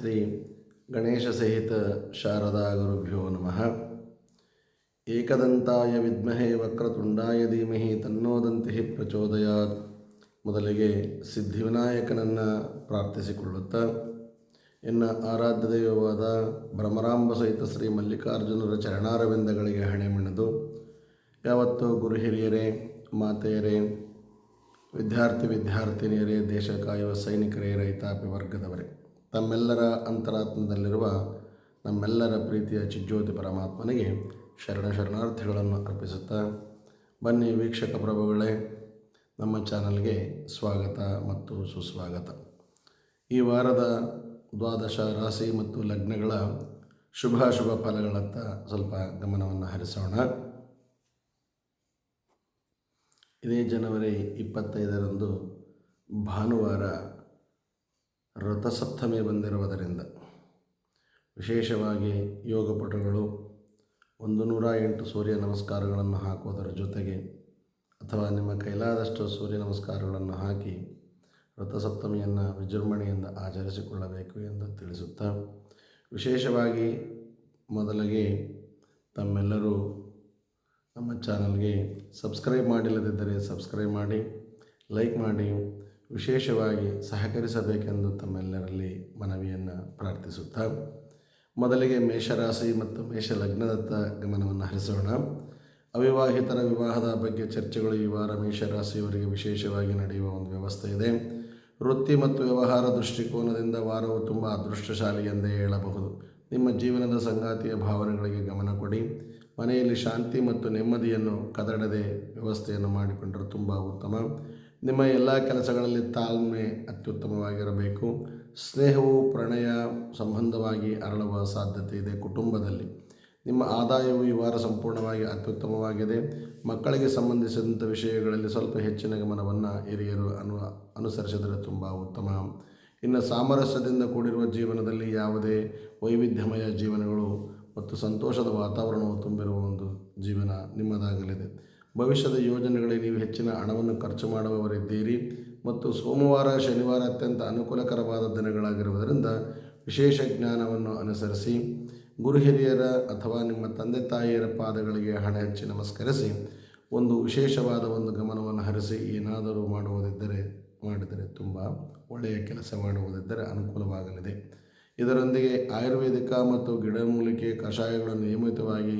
ಶ್ರೀ ಗಣೇಶ ಸಹಿತ ಶಾರದಾ ಗುರುಭ್ಯೋ ನಮಃ. ಏಕದಂತಾಯ ವಿದ್ಮಹೆ ವಕ್ರತುಂಡಾಯ ಧೀಮಹಿ ತನ್ನೋದಂತಿ ಪ್ರಚೋದಯಾತ್. ಮೊದಲಿಗೆ ಸಿದ್ಧಿವಿನಾಯಕನನ್ನು ಪ್ರಾರ್ಥಿಸಿಕೊಳ್ಳುತ್ತ. ಎನ್ನ ಆರಾಧ್ಯ ದೈವವಾದ ಭ್ರಮರಾಂಬ ಸಹಿತ ಶ್ರೀ ಮಲ್ಲಿಕಾರ್ಜುನರ ಚರಣಾರವಿಂದಗಳಿಗೆ ಹಣೆ ಮಣದು. ಯಾವತ್ತು ಗುರು ಹಿರಿಯರೇ, ಮಾತೆಯರೇ, ವಿದ್ಯಾರ್ಥಿ ವಿದ್ಯಾರ್ಥಿನಿಯರೇ, ದೇಶ ಕಾಯುವ ಸೈನಿಕರೇ, ರೈತಾಪಿ ವರ್ಗದವರೇ ತಮ್ಮೆಲ್ಲರ ಅಂತರಾತ್ಮದಲ್ಲಿರುವ ನಮ್ಮೆಲ್ಲರ ಪ್ರೀತಿಯ ಚಿಜ್ಯೋತಿ ಪರಮಾತ್ಮನಿಗೆ ಶರಣ ಶರಣಾರ್ಥಿಗಳನ್ನು ಅರ್ಪಿಸುತ್ತಾ ಬನ್ನಿ ವೀಕ್ಷಕ ಪ್ರಭುಗಳೇ, ನಮ್ಮ ಚಾನಲ್ಗೆ ಸ್ವಾಗತ ಮತ್ತು ಸುಸ್ವಾಗತ. ಈ ವಾರದ ದ್ವಾದಶ ರಾಶಿ ಮತ್ತು ಲಗ್ನಗಳ ಶುಭಾಶುಭ ಫಲಗಳತ್ತ ಸ್ವಲ್ಪ ಗಮನವನ್ನು ಹರಿಸೋಣ. ಇದೇ ಜನವರಿ ಇಪ್ಪತ್ತೈದರಂದು ಭಾನುವಾರ ರಥಸಪ್ತಮಿ ಬಂದಿರುವುದರಿಂದ ವಿಶೇಷವಾಗಿ ಯೋಗಪಟುಗಳು ಒಂದು ನೂರ ಎಂಟು ಸೂರ್ಯ ನಮಸ್ಕಾರಗಳನ್ನು ಹಾಕುವುದರ ಜೊತೆಗೆ ಅಥವಾ ನಿಮ್ಮ ಕೈಲಾದಷ್ಟು ಸೂರ್ಯ ನಮಸ್ಕಾರಗಳನ್ನು ಹಾಕಿ ರಥಸಪ್ತಮಿಯನ್ನು ವಿಜೃಂಭಣೆಯಿಂದ ಆಚರಿಸಿಕೊಳ್ಳಬೇಕು ಎಂದು ತಿಳಿಸುತ್ತಾ ವಿಶೇಷವಾಗಿ ಮೊದಲಿಗೆ ತಮ್ಮೆಲ್ಲರೂ ನಮ್ಮ ಚಾನಲ್ಗೆ ಸಬ್ಸ್ಕ್ರೈಬ್ ಮಾಡಿಲ್ಲದಿದ್ದರೆ ಸಬ್ಸ್ಕ್ರೈಬ್ ಮಾಡಿ, ಲೈಕ್ ಮಾಡಿ ವಿಶೇಷವಾಗಿ ಸಹಕರಿಸಬೇಕೆಂದು ತಮ್ಮೆಲ್ಲರಲ್ಲಿ ಮನವಿಯನ್ನು ಪ್ರಾರ್ಥಿಸುತ್ತಾ ಮೊದಲಿಗೆ ಮೇಷರಾಶಿ ಮತ್ತು ಮೇಷ ಲಗ್ನದತ್ತ ಗಮನವನ್ನು ಹರಿಸೋಣ. ಅವಿವಾಹಿತರ ವಿವಾಹದ ಬಗ್ಗೆ ಚರ್ಚೆಗಳು ಈ ವಾರ ಮೇಷರಾಶಿಯವರಿಗೆ ವಿಶೇಷವಾಗಿ ನಡೆಯುವ ಒಂದು ವ್ಯವಸ್ಥೆ ಇದೆ. ವೃತ್ತಿ ಮತ್ತು ವ್ಯವಹಾರ ದೃಷ್ಟಿಕೋನದಿಂದ ವಾರವು ತುಂಬ ಅದೃಷ್ಟಶಾಲಿ ಎಂದೇ ಹೇಳಬಹುದು. ನಿಮ್ಮ ಜೀವನದ ಸಂಗಾತಿಯ ಭಾವನೆಗಳಿಗೆ ಗಮನ ಕೊಡಿ. ಮನೆಯಲ್ಲಿ ಶಾಂತಿ ಮತ್ತು ನೆಮ್ಮದಿಯನ್ನು ಕದಡದೆ ವ್ಯವಸ್ಥೆಯನ್ನು ಮಾಡಿಕೊಂಡರೆ ತುಂಬ ಉತ್ತಮ. ನಿಮ್ಮ ಎಲ್ಲ ಕೆಲಸಗಳಲ್ಲಿ ತಾಳ್ಮೆ ಅತ್ಯುತ್ತಮವಾಗಿರಬೇಕು. ಸ್ನೇಹವು ಪ್ರಣಯ ಸಂಬಂಧವಾಗಿ ಅರಳುವ ಸಾಧ್ಯತೆ ಇದೆ ಕುಟುಂಬದಲ್ಲಿ. ನಿಮ್ಮ ಆದಾಯವು ಈ ವಾರ ಸಂಪೂರ್ಣವಾಗಿ ಅತ್ಯುತ್ತಮವಾಗಿದೆ. ಮಕ್ಕಳಿಗೆ ಸಂಬಂಧಿಸಿದಂಥ ವಿಷಯಗಳಲ್ಲಿ ಸ್ವಲ್ಪ ಹೆಚ್ಚಿನ ಗಮನವನ್ನು ಹಿರಿಯರು ಅನು, ಅನುಸರಿಸಿದರೆ ತುಂಬ ಉತ್ತಮ. ಇನ್ನು ಸಾಮರಸ್ಯದಿಂದ ಕೂಡಿರುವ ಜೀವನದಲ್ಲಿ ಯಾವುದೇ ವೈವಿಧ್ಯಮಯ ಜೀವನಗಳು ಮತ್ತು ಸಂತೋಷದ ವಾತಾವರಣವು ತುಂಬಿರುವ ಒಂದು ಜೀವನ ನಿಮ್ಮದಾಗಲಿದೆ. ಭವಿಷ್ಯದ ಯೋಜನೆಗಳಿಗೆ ನೀವು ಹೆಚ್ಚಿನ ಹಣವನ್ನು ಖರ್ಚು ಮಾಡುವವರಿದ್ದೀರಿ ಮತ್ತು ಸೋಮವಾರ, ಶನಿವಾರ ಅತ್ಯಂತ ಅನುಕೂಲಕರವಾದ ದಿನಗಳಾಗಿರುವುದರಿಂದ ವಿಶೇಷ ಜ್ಞಾನವನ್ನು ಅನುಸರಿಸಿ, ಗುರು ಹಿರಿಯರ ಅಥವಾ ನಿಮ್ಮ ತಂದೆ ತಾಯಿಯರ ಪಾದಗಳಿಗೆ ಹಣ ಹಚ್ಚಿ ನಮಸ್ಕರಿಸಿ, ಒಂದು ವಿಶೇಷವಾದ ಒಂದು ಗಮನವನ್ನು ಹರಿಸಿ ಏನಾದರೂ ಮಾಡುವುದಿದ್ದರೆ, ಮಾಡಿದರೆ ತುಂಬ ಒಳ್ಳೆಯ ಕೆಲಸ ಮಾಡುವುದಿದ್ದರೆ ಅನುಕೂಲವಾಗಲಿದೆ. ಇದರೊಂದಿಗೆ ಆಯುರ್ವೇದಿಕ ಮತ್ತು ಗಿಡಮೂಲಿಕೆ ಕಷಾಯಗಳನ್ನು ನಿಯಮಿತವಾಗಿ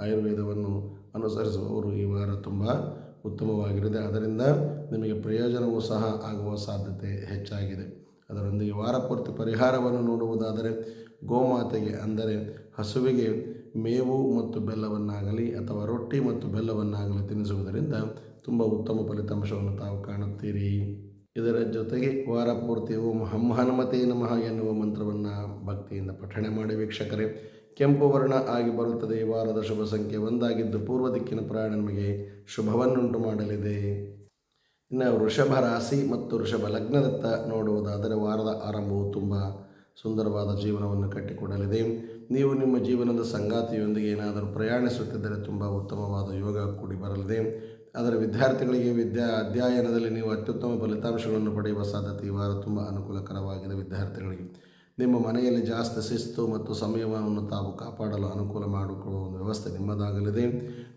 ಆಯುರ್ವೇದವನ್ನು ಅನುಸರಿಸುವವರು ಈ ವಾರ ತುಂಬ ಉತ್ತಮವಾಗಿರುತ್ತೆ ಅದರಿಂದ ನಿಮಗೆ ಪ್ರಯೋಜನವೂ ಸಹ ಆಗುವ ಸಾಧ್ಯತೆ ಹೆಚ್ಚಾಗಿದೆ. ಅದರೊಂದಿಗೆ ವಾರಪೂರ್ತಿ ಪರಿಹಾರವನ್ನು ನೋಡುವುದಾದರೆ ಗೋಮಾತೆಗೆ, ಅಂದರೆ ಹಸುವಿಗೆ ಮೇವು ಮತ್ತು ಬೆಲ್ಲವನ್ನಾಗಲಿ ಅಥವಾ ರೊಟ್ಟಿ ಮತ್ತು ಬೆಲ್ಲವನ್ನಾಗಲಿ ತಿನ್ನಿಸುವುದರಿಂದ ತುಂಬ ಉತ್ತಮ ಫಲಿತಾಂಶವನ್ನು ತಾವು ಕಾಣುತ್ತೀರಿ. ಇದರ ಜೊತೆಗೆ ವಾರ ಪೂರ್ತಿ ಓಂ ಹಂ ಹನುಮತೆ ನಮಃ ಎನ್ನುವ ಮಂತ್ರವನ್ನು ಭಕ್ತಿಯಿಂದ ಪಠಣೆ ಮಾಡಿ ವೀಕ್ಷಕರೇ. ಕೆಂಪು ವರ್ಣ ಆಗಿ ಬರುತ್ತದೆ. ಈ ವಾರದ ಶುಭ ಸಂಖ್ಯೆ ಒಂದಾಗಿದ್ದು ಪೂರ್ವ ದಿಕ್ಕಿನ ಪ್ರಯಾಣ ನಿಮಗೆ ಶುಭವನ್ನುಂಟು ಮಾಡಲಿದೆ. ಇನ್ನು ವೃಷಭ ರಾಶಿ ಮತ್ತು ವೃಷಭ ಲಗ್ನದತ್ತ ನೋಡುವುದಾದರೆ ವಾರದ ಆರಂಭವು ತುಂಬ ಸುಂದರವಾದ ಜೀವನವನ್ನು ಕಟ್ಟಿಕೊಡಲಿದೆ. ನೀವು ನಿಮ್ಮ ಜೀವನದ ಸಂಗಾತಿಯೊಂದಿಗೆ ಏನಾದರೂ ಪ್ರಯಾಣಿಸುತ್ತಿದ್ದರೆ ತುಂಬ ಉತ್ತಮವಾದ ಯೋಗ ಕೂಡಿ ಬರಲಿದೆ. ಆದರೆ ವಿದ್ಯಾರ್ಥಿಗಳಿಗೆ ವಿದ್ಯಾ ಅಧ್ಯಯನದಲ್ಲಿ ನೀವು ಅತ್ಯುತ್ತಮ ಫಲಿತಾಂಶಗಳನ್ನು ಪಡೆಯುವ ಸಾಧ್ಯತೆ ಈ ವಾರ ತುಂಬ ಅನುಕೂಲಕರವಾಗಿದೆ ವಿದ್ಯಾರ್ಥಿಗಳಿಗೆ. ನಿಮ್ಮ ಮನೆಯಲ್ಲಿ ಜಾಸ್ತಿ ಶಿಸ್ತು ಮತ್ತು ಸಮಯವನ್ನು ತಾವು ಕಾಪಾಡಲು ಅನುಕೂಲ ಮಾಡಿಕೊಳ್ಳುವ ಒಂದು ವ್ಯವಸ್ಥೆ ನಿಮ್ಮದಾಗಲಿದೆ.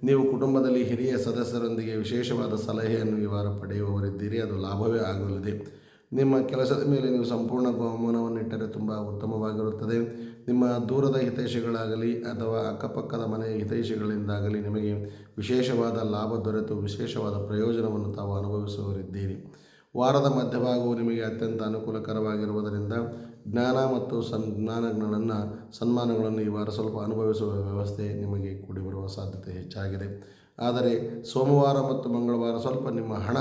ನೀವು ಕುಟುಂಬದಲ್ಲಿ ಹಿರಿಯ ಸದಸ್ಯರೊಂದಿಗೆ ವಿಶೇಷವಾದ ಸಲಹೆಯನ್ನು ಈ ವಾರ ಪಡೆಯುವವರಿದ್ದೀರಿ, ಅದು ಲಾಭವೇ ಆಗಲಿದೆ. ನಿಮ್ಮ ಕೆಲಸದ ಮೇಲೆ ನೀವು ಸಂಪೂರ್ಣ ಗಮನವನ್ನಿಟ್ಟರೆ ತುಂಬ ಉತ್ತಮವಾಗಿರುತ್ತದೆ. ನಿಮ್ಮ ದೂರದ ಹಿತೈಷಿಗಳಾಗಲಿ ಅಥವಾ ಅಕ್ಕಪಕ್ಕದ ಮನೆಯ ಹಿತೈಷಿಗಳಿಂದಾಗಲಿ ನಿಮಗೆ ವಿಶೇಷವಾದ ಲಾಭ ದೊರೆತು, ವಿಶೇಷವಾದ ಪ್ರಯೋಜನವನ್ನು ತಾವು ಅನುಭವಿಸುವವರಿದ್ದೀರಿ. ವಾರದ ಮಧ್ಯಭಾಗವು ನಿಮಗೆ ಅತ್ಯಂತ ಅನುಕೂಲಕರವಾಗಿರುವುದರಿಂದ ಜ್ಞಾನ ಮತ್ತು ಸನ್ ಜ್ಞಾನಗಳನ್ನು ಸನ್ಮಾನಗಳನ್ನು ಈ ವಾರ ಸ್ವಲ್ಪ ಅನುಭವಿಸುವ ವ್ಯವಸ್ಥೆ ನಿಮಗೆ ಕೂಡಿ ಬರುವ ಸಾಧ್ಯತೆ ಹೆಚ್ಚಾಗಿದೆ. ಆದರೆ ಸೋಮವಾರ ಮತ್ತು ಮಂಗಳವಾರ ಸ್ವಲ್ಪ ನಿಮ್ಮ ಹಣ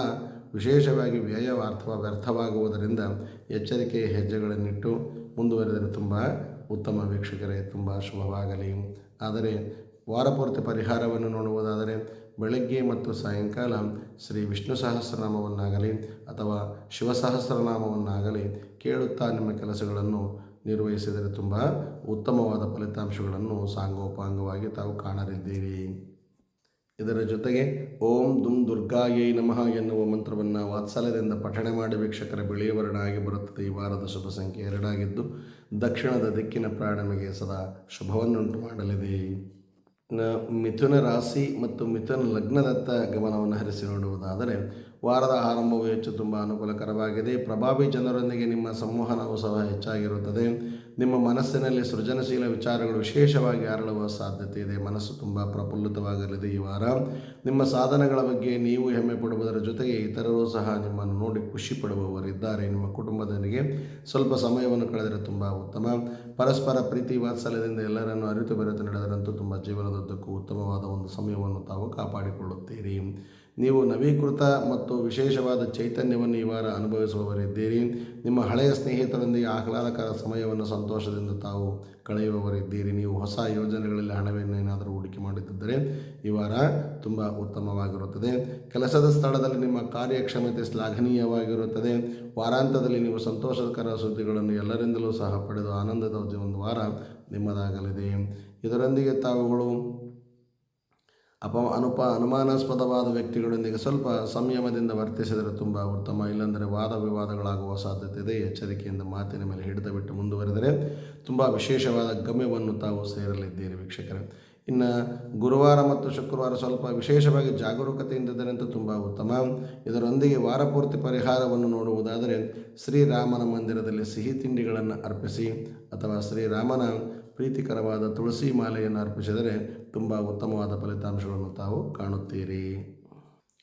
ವಿಶೇಷವಾಗಿ ವ್ಯಯ ಅಥವಾ ವ್ಯರ್ಥವಾಗುವುದರಿಂದ ಎಚ್ಚರಿಕೆಯ ಹೆಜ್ಜೆಗಳನ್ನಿಟ್ಟು ಮುಂದುವರೆದರೆ ತುಂಬ ಉತ್ತಮ ವೀಕ್ಷಕರೇ, ತುಂಬ ಶುಭವಾಗಲಿ. ಆದರೆ ವಾರಪೂರ್ತಿ ಪರಿಹಾರವನ್ನು ನೋಡುವುದಾದರೆ ಬೆಳಗ್ಗೆ ಮತ್ತು ಸಾಯಂಕಾಲ ಶ್ರೀ ವಿಷ್ಣು ಸಹಸ್ರನಾಮವನ್ನಾಗಲಿ ಅಥವಾ ಶಿವ ಸಹಸ್ರನಾಮವನ್ನಾಗಲಿ ಕೇಳುತ್ತಾ ನಿಮ್ಮ ಕೆಲಸಗಳನ್ನು ನಿರ್ವಹಿಸಿದರೆ ತುಂಬ ಉತ್ತಮವಾದ ಫಲಿತಾಂಶಗಳನ್ನು ಸಾಂಗೋಪಾಂಗವಾಗಿ ತಾವು ಕಾಣಲಿದ್ದೀರಿ. ಇದರ ಜೊತೆಗೆ ಓಂ ದುಂ ದುರ್ಗಾಯೈ ನಮಃ ಎನ್ನುವ ಮಂತ್ರವನ್ನು ವಾತ್ಸಲ್ಯದಿಂದ ಪಠಣೆ ಮಾಡಿ ವೀಕ್ಷಕರ ಬಿಳಿಯ ವರ್ಣ ಆಗಿ ಬರುತ್ತದೆ. ಈ ವಾರದ ಶುಭ ಸಂಖ್ಯೆ ಎರಡಾಗಿದ್ದು, ದಕ್ಷಿಣದ ದಿಕ್ಕಿನ ಪ್ರಾಣಮಿಗೆ ಸದಾ ಶುಭವನ್ನುಂಟು ಮಾಡಲಿದೆ. ಮಿಥುನ ರಾಶಿ ಮತ್ತು ಮಿಥುನ ಲಗ್ನದತ್ತ ಗಮನವನ್ನು ಹರಿಸಿ ನೋಡುವುದಾದರೆ, ವಾರದ ಆರಂಭವು ಹೆಚ್ಚು ತುಂಬ ಅನುಕೂಲಕರವಾಗಿದೆ. ಪ್ರಭಾವಿ ಜನರೊಂದಿಗೆ ನಿಮ್ಮ ಸಂವಹನವು ಸಹ ಹೆಚ್ಚಾಗಿರುತ್ತದೆ. ನಿಮ್ಮ ಮನಸ್ಸಿನಲ್ಲಿ ಸೃಜನಶೀಲ ವಿಚಾರಗಳು ವಿಶೇಷವಾಗಿ ಅರಳುವ ಸಾಧ್ಯತೆ ಇದೆ. ಮನಸ್ಸು ತುಂಬ ಪ್ರಫುಲ್ಲಿತವಾಗಲಿದೆ ಈ ವಾರ. ನಿಮ್ಮ ಸಾಧನೆಗಳ ಬಗ್ಗೆ ನೀವು ಹೆಮ್ಮೆ ಪಡುವುದರ ಜೊತೆಗೆ ಇತರರು ಸಹ ನಿಮ್ಮನ್ನು ನೋಡಿ ಖುಷಿ ಪಡುವವರಿದ್ದಾರೆ ನಿಮ್ಮ ಕುಟುಂಬದವರಿಗೆ ಸ್ವಲ್ಪ ಸಮಯವನ್ನು ಕಳೆದರೆ ತುಂಬ ಉತ್ತಮ. ಪರಸ್ಪರ ಪ್ರೀತಿ ವಾತ್ಸಲ್ಯದಿಂದ ಎಲ್ಲರನ್ನು ಅರಿತು ಬೆರೆತು ನಡೆದರಂತೂ ತುಂಬ ಜೀವನದುದ್ದಕ್ಕೂ ಉತ್ತಮವಾದ ಒಂದು ಸಮಯವನ್ನು ತಾವು ಕಾಪಾಡಿಕೊಳ್ಳುತ್ತೀರಿ. ನೀವು ನವೀಕೃತ ಮತ್ತು ವಿಶೇಷವಾದ ಚೈತನ್ಯವನ್ನು ಈ ವಾರ ಅನುಭವಿಸುವವರಿದ್ದೀರಿ ನಿಮ್ಮ ಹಳೆಯ ಸ್ನೇಹಿತರೊಂದಿಗೆ ಆಹ್ಲಾದಕರ ಸಮಯವನ್ನು ಸಂತೋಷದಿಂದ ತಾವು ಕಳೆಯುವವರಿದ್ದೀರಿ ನೀವು ಹೊಸ ಯೋಜನೆಗಳಲ್ಲಿ ಹಣವನ್ನು ಏನಾದರೂ ಹೂಡಿಕೆ ಮಾಡುತ್ತಿದ್ದರೆ ಈ ವಾರ ತುಂಬ ಉತ್ತಮವಾಗಿರುತ್ತದೆ. ಕೆಲಸದ ಸ್ಥಳದಲ್ಲಿ ನಿಮ್ಮ ಕಾರ್ಯಕ್ಷಮತೆ ಶ್ಲಾಘನೀಯವಾಗಿರುತ್ತದೆ. ವಾರಾಂತ್ಯದಲ್ಲಿ ನೀವು ಸಂತೋಷಕರ ಸುದ್ದಿಗಳನ್ನು ಎಲ್ಲರಿಂದಲೂ ಸಹ ಪಡೆದು ಆನಂದದ ಒಂದು ವಾರ ನಿಮ್ಮದಾಗಲಿದೆ. ಇದರೊಂದಿಗೆ ತಾವುಗಳು ಅಪ ಅನುಪ, ಅನುಮಾನಾಸ್ಪದವಾದ ವ್ಯಕ್ತಿಗಳೊಂದಿಗೆ ಸ್ವಲ್ಪ ಸಂಯಮದಿಂದ ವರ್ತಿಸಿದರೆ ತುಂಬ ಉತ್ತಮ, ಇಲ್ಲಾಂದರೆ ವಾದ ವಿವಾದಗಳಾಗುವ ಸಾಧ್ಯತೆ ಇದೆ. ಎಚ್ಚರಿಕೆಯಿಂದ ಮಾತಿನ ಮೇಲೆ ಹಿಡಿದು ಬಿಟ್ಟು ಮುಂದುವರೆದರೆ ತುಂಬ ವಿಶೇಷವಾದ ಗಮ್ಯವನ್ನು ತಾವು ಸೇರಲಿದ್ದೀರಿ ವೀಕ್ಷಕರೇ. ಇನ್ನು ಗುರುವಾರ ಮತ್ತು ಶುಕ್ರವಾರ ಸ್ವಲ್ಪ ವಿಶೇಷವಾಗಿ ಜಾಗರೂಕತೆಯಿಂದಿದ್ದರಂತೂ ತುಂಬ ಉತ್ತಮ. ಇದರೊಂದಿಗೆ ವಾರಪೂರ್ತಿ ಪರಿಹಾರವನ್ನು ನೋಡುವುದಾದರೆ ಶ್ರೀರಾಮನ ಮಂದಿರದಲ್ಲಿ ಸಿಹಿ ತಿಂಡಿಗಳನ್ನು ಅರ್ಪಿಸಿ ಅಥವಾ ಶ್ರೀರಾಮನ ಪ್ರೀತಿಕರವಾದ ತುಳಸಿ ಮಾಲೆಯನ್ನು ಅರ್ಪಿಸಿದರೆ ತುಂಬ ಉತ್ತಮವಾದ ಫಲಿತಾಂಶಗಳನ್ನು ತಾವು ಕಾಣುತ್ತೀರಿ.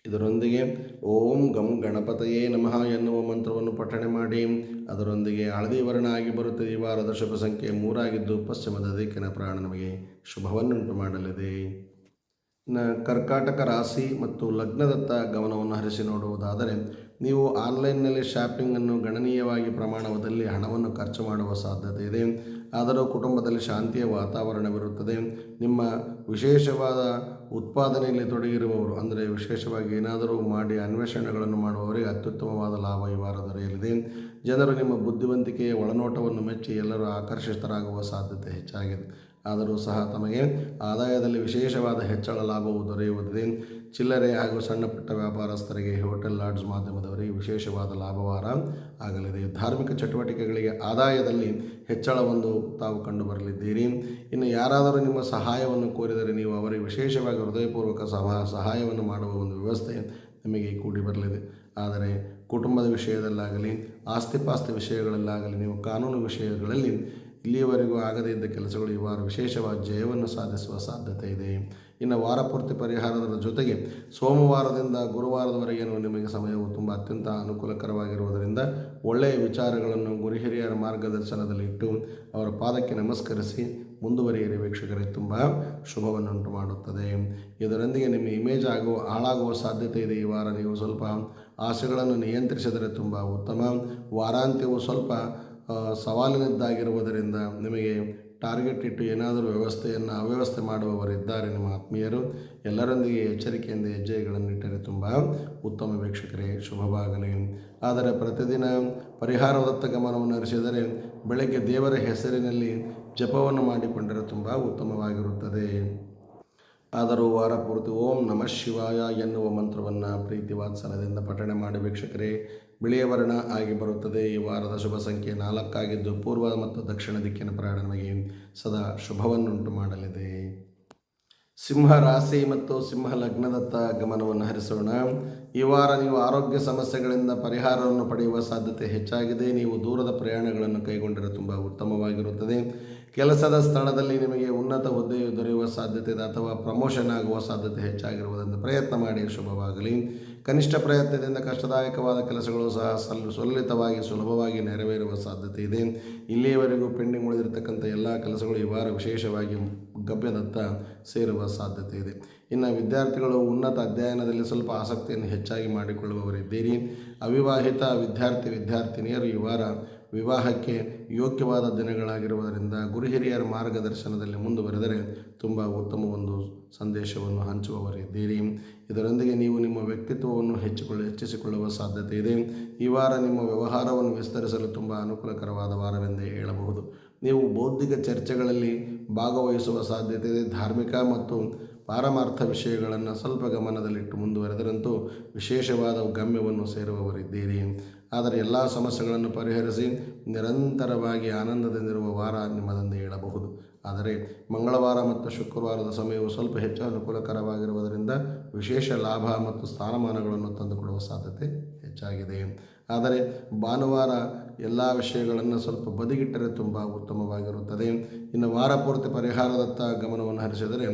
ಇದರೊಂದಿಗೆ ಓಂ ಗಂ ಗಣಪತಯೇ ನಮಃ ಎನ್ನುವ ಮಂತ್ರವನ್ನು ಪಠಣೆ ಮಾಡಿ, ಅದರೊಂದಿಗೆ ಹಳದಿ ವರ್ಣ ಆಗಿ ಬರುತ್ತದೆ ಈ ವಾರದ ಶುಭ ಸಂಖ್ಯೆ ಮೂರಾಗಿದ್ದು ಪಶ್ಚಿಮದ ದಿಕ್ಕಿನ ಪ್ರಾಣ ನಮಗೆ ಶುಭವನ್ನುಂಟು ಮಾಡಲಿದೆ. ನ ಕರ್ಕಾಟಕ ರಾಶಿ ಮತ್ತು ಲಗ್ನದತ್ತ ಗಮನವನ್ನು ಹರಿಸಿ ನೋಡುವುದಾದರೆ, ನೀವು ಆನ್ಲೈನ್ನಲ್ಲಿ ಶಾಪಿಂಗನ್ನು ಗಣನೀಯವಾಗಿ ಪ್ರಮಾಣದಲ್ಲಿ ಹಣವನ್ನು ಖರ್ಚು ಮಾಡುವ ಸಾಧ್ಯತೆ ಇದೆ. ಆದರೂ ಕುಟುಂಬದಲ್ಲಿ ಶಾಂತಿಯ ವಾತಾವರಣವಿರುತ್ತದೆ ನಿಮ್ಮ ವಿಶೇಷವಾದ ಉತ್ಪಾದನೆಯಲ್ಲಿ ತೊಡಗಿರುವವರು, ಅಂದರೆ ವಿಶೇಷವಾಗಿ ಏನಾದರೂ ಮಾಡಿ ಅನ್ವೇಷಣೆಗಳನ್ನು ಮಾಡುವವರಿಗೆ ಅತ್ಯುತ್ತಮವಾದ ಲಾಭ ಈ ವಾರ ದೊರೆಯಲಿದೆ. ಜನರು ನಿಮ್ಮ ಬುದ್ಧಿವಂತಿಕೆಯ ಒಳನೋಟವನ್ನು ಮೆಚ್ಚಿ ಎಲ್ಲರೂ ಆಕರ್ಷಿತರಾಗುವ ಸಾಧ್ಯತೆ ಹೆಚ್ಚಾಗಿದೆ. ಆದರೂ ಸಹ ತಮಗೆ ಆದಾಯದಲ್ಲಿ ವಿಶೇಷವಾದ ಹೆಚ್ಚಳ ಲಾಭವು ದೊರೆಯುವುದಿದೆ. ಚಿಲ್ಲರೆ ಹಾಗೂ ಸಣ್ಣ ಪುಟ್ಟ ವ್ಯಾಪಾರಸ್ಥರಿಗೆ ಹೋಟೆಲ್ ಲಾಡ್ಜ್ ಮಾಧ್ಯಮದವರಿಗೆ ವಿಶೇಷವಾದ ಲಾಭವಾರ ಆಗಲಿದೆ. ಧಾರ್ಮಿಕ ಚಟುವಟಿಕೆಗಳಿಗೆ ಆದಾಯದಲ್ಲಿ ಹೆಚ್ಚಳವೊಂದು ತಾವು ಕಂಡು ಬರಲಿದ್ದೀರಿ ಇನ್ನು ಯಾರಾದರೂ ನಿಮ್ಮ ಸಹಾಯವನ್ನು ಕೋರಿದರೆ ನೀವು ಅವರಿಗೆ ವಿಶೇಷವಾಗಿ ಹೃದಯಪೂರ್ವಕ ಸಹ, ಸಹಾಯವನ್ನು ಮಾಡುವ ಒಂದು ವ್ಯವಸ್ಥೆ ನಿಮಗೆ ಕೂಡಿ ಬರಲಿದೆ. ಆದರೆ ಕುಟುಂಬದ ವಿಷಯದಲ್ಲಾಗಲಿ, ಆಸ್ತಿಪಾಸ್ತಿ ವಿಷಯಗಳಲ್ಲಾಗಲಿ, ನೀವು ಕಾನೂನು ವಿಷಯಗಳಲ್ಲಿ ಇಲ್ಲಿಯವರೆಗೂ ಆಗದೇ ಇದ್ದ ಕೆಲಸಗಳು ಈ ವಾರ ವಿಶೇಷವಾದ ಜಯವನ್ನು ಸಾಧಿಸುವ ಸಾಧ್ಯತೆ ಇದೆ. ಇನ್ನು ವಾರಪೂರ್ತಿ ಪರಿಹಾರದ ಜೊತೆಗೆ ಸೋಮವಾರದಿಂದ ಗುರುವಾರದವರೆಗೇನು ನಿಮಗೆ ಸಮಯವು ತುಂಬ ಅತ್ಯಂತ ಅನುಕೂಲಕರವಾಗಿರುವುದರಿಂದ ಒಳ್ಳೆಯ ವಿಚಾರಗಳನ್ನು ಗುರು ಹಿರಿಯರ ಮಾರ್ಗದರ್ಶನದಲ್ಲಿ ಇಟ್ಟು ಅವರ ಪಾದಕ್ಕೆ ನಮಸ್ಕರಿಸಿ ಮುಂದುವರಿಯಿರಿ ವೀಕ್ಷಕರಿಗೆ ತುಂಬ ಶುಭವನ್ನುಂಟು ಮಾಡುತ್ತದೆ. ಇದರೊಂದಿಗೆ ನಿಮ್ಮ ಇಮೇಜ್ ಆಗುವ ಹಾಳಾಗುವ ಸಾಧ್ಯತೆ ಇದೆ ಈ ವಾರ ನೀವು ಸ್ವಲ್ಪ ಆಸೆಗಳನ್ನು ನಿಯಂತ್ರಿಸಿದರೆ ತುಂಬ ಉತ್ತಮ. ವಾರಾಂತ್ಯವು ಸ್ವಲ್ಪ ಸವಾಲಿನದ್ದಾಗಿರುವುದರಿಂದ ನಿಮಗೆ ಟಾರ್ಗೆಟ್ ಇಟ್ಟು ಏನಾದರೂ ವ್ಯವಸ್ಥೆಯನ್ನು ಅವ್ಯವಸ್ಥೆ ಮಾಡುವವರಿದ್ದಾರೆ ನಿಮ್ಮ ಆತ್ಮೀಯರು. ಎಲ್ಲರೊಂದಿಗೆ ಎಚ್ಚರಿಕೆಯಿಂದ ಹೆಜ್ಜೆಗಳನ್ನಿಟ್ಟರೆ ತುಂಬ ಉತ್ತಮ ವೀಕ್ಷಕರೇ ಶುಭವಾಗಲಿ ಆದರೆ ಪ್ರತಿದಿನ ಪರಿಹಾರದತ್ತ ಗಮನವನ್ನು ಹರಿಸಿದರೆ ಬೆಳಗ್ಗೆ ದೇವರ ಹೆಸರಿನಲ್ಲಿ ಜಪವನ್ನು ಮಾಡಿಕೊಂಡರೆ ತುಂಬ ಉತ್ತಮವಾಗಿರುತ್ತದೆ. ಆದರೂ ವಾರ ಪೂರ್ತಿ ಓಂ ನಮಃ ಶಿವಾಯ ಎನ್ನುವ ಮಂತ್ರವನ್ನು ಪ್ರೀತಿ ವಾತ್ಸಲ್ಯದಿಂದ ಪಠಣೆ ಮಾಡಿ ವೀಕ್ಷಕರೇ ಬಿಳಿಯ ವರ್ಣ ಆಗಿ ಬರುತ್ತದೆ. ಈ ವಾರದ ಶುಭ ಸಂಖ್ಯೆ ನಾಲ್ಕಾಗಿದ್ದು ಪೂರ್ವ ಮತ್ತು ದಕ್ಷಿಣ ದಿಕ್ಕಿನ ಪ್ರಯಾಣ ನಮಗೆ ಸದಾ ಶುಭವನ್ನುಂಟು ಮಾಡಲಿದೆ. ಸಿಂಹ ರಾಶಿ ಮತ್ತು ಸಿಂಹ ಲಗ್ನದತ್ತ ಗಮನವನ್ನು ಹರಿಸೋಣ. ಈ ವಾರ ನೀವು ಆರೋಗ್ಯ ಸಮಸ್ಯೆಗಳಿಂದ ಪರಿಹಾರವನ್ನು ಪಡೆಯುವ ಸಾಧ್ಯತೆ ಹೆಚ್ಚಾಗಿದೆ. ನೀವು ದೂರದ ಪ್ರಯಾಣಗಳನ್ನು ಕೈಗೊಂಡರೆ ತುಂಬ ಉತ್ತಮವಾಗಿರುತ್ತದೆ. ಕೆಲಸದ ಸ್ಥಳದಲ್ಲಿ ನಿಮಗೆ ಉನ್ನತ ಹುದ್ದೆಯು ದೊರೆಯುವ ಸಾಧ್ಯತೆ ಇದೆ ಅಥವಾ ಪ್ರಮೋಷನ್ ಆಗುವ ಸಾಧ್ಯತೆ ಹೆಚ್ಚಾಗಿರುವುದರಿಂದ ಪ್ರಯತ್ನ ಮಾಡಿ, ಶುಭವಾಗಲಿ. ಕನಿಷ್ಠ ಪ್ರಯತ್ನದಿಂದ ಕಷ್ಟದಾಯಕವಾದ ಕೆಲಸಗಳು ಸಹ ಸಲ್, ಸುಲಲಿತವಾಗಿ, ಸುಲಭವಾಗಿ ನೆರವೇರುವ ಸಾಧ್ಯತೆ ಇದೆ. ಇಲ್ಲಿಯವರೆಗೂ ಪೆಂಡಿಂಗ್ ಉಳಿದಿರತಕ್ಕಂಥ ಎಲ್ಲ ಕೆಲಸಗಳು ಈ ವಾರ ವಿಶೇಷವಾಗಿ ಗಮ್ಯದತ್ತ ಸೇರುವ ಸಾಧ್ಯತೆ ಇದೆ. ಇನ್ನು ವಿದ್ಯಾರ್ಥಿಗಳು ಉನ್ನತ ಅಧ್ಯಯನದಲ್ಲಿ ಸ್ವಲ್ಪ ಆಸಕ್ತಿಯನ್ನು ಹೆಚ್ಚಾಗಿ ಮಾಡಿಕೊಳ್ಳುವವರಿದ್ದೀರಿ. ಅವಿವಾಹಿತ ವಿದ್ಯಾರ್ಥಿ, ವಿದ್ಯಾರ್ಥಿನಿಯರು ಈ ವಾರ ವಿವಾಹಕ್ಕೆ ಯೋಗ್ಯವಾದ ದಿನಗಳಾಗಿರುವುದರಿಂದ ಗುರು ಹಿರಿಯರ ಮಾರ್ಗದರ್ಶನದಲ್ಲಿ ಮುಂದುವರೆದರೆ ತುಂಬ ಉತ್ತಮ ಒಂದು ಸಂದೇಶವನ್ನು ಹಂಚುವವರಿದ್ದೀರಿ ಇದರೊಂದಿಗೆ ನೀವು ನಿಮ್ಮ ವ್ಯಕ್ತಿತ್ವವನ್ನು ಹೆಚ್ಚಿಕೊಳ್ಳ, ಹೆಚ್ಚಿಸಿಕೊಳ್ಳುವ ಸಾಧ್ಯತೆ ಇದೆ. ಈ ವಾರ ನಿಮ್ಮ ವ್ಯವಹಾರವನ್ನು ವಿಸ್ತರಿಸಲು ತುಂಬ ಅನುಕೂಲಕರವಾದ ವಾರವೆಂದೇ ಹೇಳಬಹುದು. ನೀವು ಬೌದ್ಧಿಕ ಚರ್ಚೆಗಳಲ್ಲಿ ಭಾಗವಹಿಸುವ ಸಾಧ್ಯತೆ ಇದೆ. ಧಾರ್ಮಿಕ ಮತ್ತು ಪಾರಮಾರ್ಥ ವಿಷಯಗಳನ್ನು ಸ್ವಲ್ಪ ಗಮನದಲ್ಲಿಟ್ಟು ಮುಂದುವರೆದರಂತೂ ವಿಶೇಷವಾದ ಗಮ್ಯವನ್ನು ಸೇರುವವರಿದ್ದೀರಿ. ಆದರೆ ಎಲ್ಲ ಸಮಸ್ಯೆಗಳನ್ನು ಪರಿಹರಿಸಿ ನಿರಂತರವಾಗಿ ಆನಂದದಿಂದಿರುವ ವಾರ ನಿಮ್ಮದೆಂದು ಹೇಳಬಹುದು ಆದರೆ ಮಂಗಳವಾರ ಮತ್ತು ಶುಕ್ರವಾರದ ಸಮಯವು ಸ್ವಲ್ಪ ಹೆಚ್ಚು ಅನುಕೂಲಕರವಾಗಿರುವುದರಿಂದ ವಿಶೇಷ ಲಾಭ ಮತ್ತು ಸ್ಥಾನಮಾನಗಳನ್ನು ತಂದುಕೊಡುವ ಸಾಧ್ಯತೆ ಹೆಚ್ಚಾಗಿದೆ. ಆದರೆ ಭಾನುವಾರ ಎಲ್ಲ ವಿಷಯಗಳನ್ನು ಸ್ವಲ್ಪ ಬದಿಗಿಟ್ಟರೆ ತುಂಬ ಉತ್ತಮವಾಗಿರುತ್ತದೆ. ಇನ್ನು ವಾರ ಪೂರ್ತಿ ಪರಿಹಾರದತ್ತ ಗಮನವನ್ನು ಹರಿಸಿದರೆ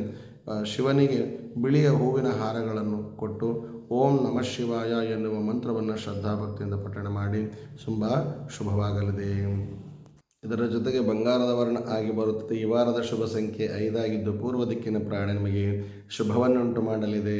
ಶಿವನಿಗೆ ಬಿಳಿಯ ಹೂವಿನ ಹಾರಗಳನ್ನು ಕೊಟ್ಟು ಓಂ ನಮಃ ಶಿವಾಯ ಎನ್ನುವ ಮಂತ್ರವನ್ನು ಶ್ರದ್ಧಾಭಕ್ತಿಯಿಂದ ಪಠಣ ಮಾಡಿ. ತುಂಬ ಶುಭವಾಗಲಿದೆ. ಇದರ ಜೊತೆಗೆ ಬಂಗಾರದ ವರ್ಣ ಆಗಿ ಬರುತ್ತದೆ. ಈ ವಾರದ ಶುಭ ಸಂಖ್ಯೆ ಐದಾಗಿದ್ದು ಪೂರ್ವ ದಿಕ್ಕಿನ ಪ್ರಾಣ ನಿಮಗೆ ಶುಭವನ್ನುಂಟು ಮಾಡಲಿದೆ.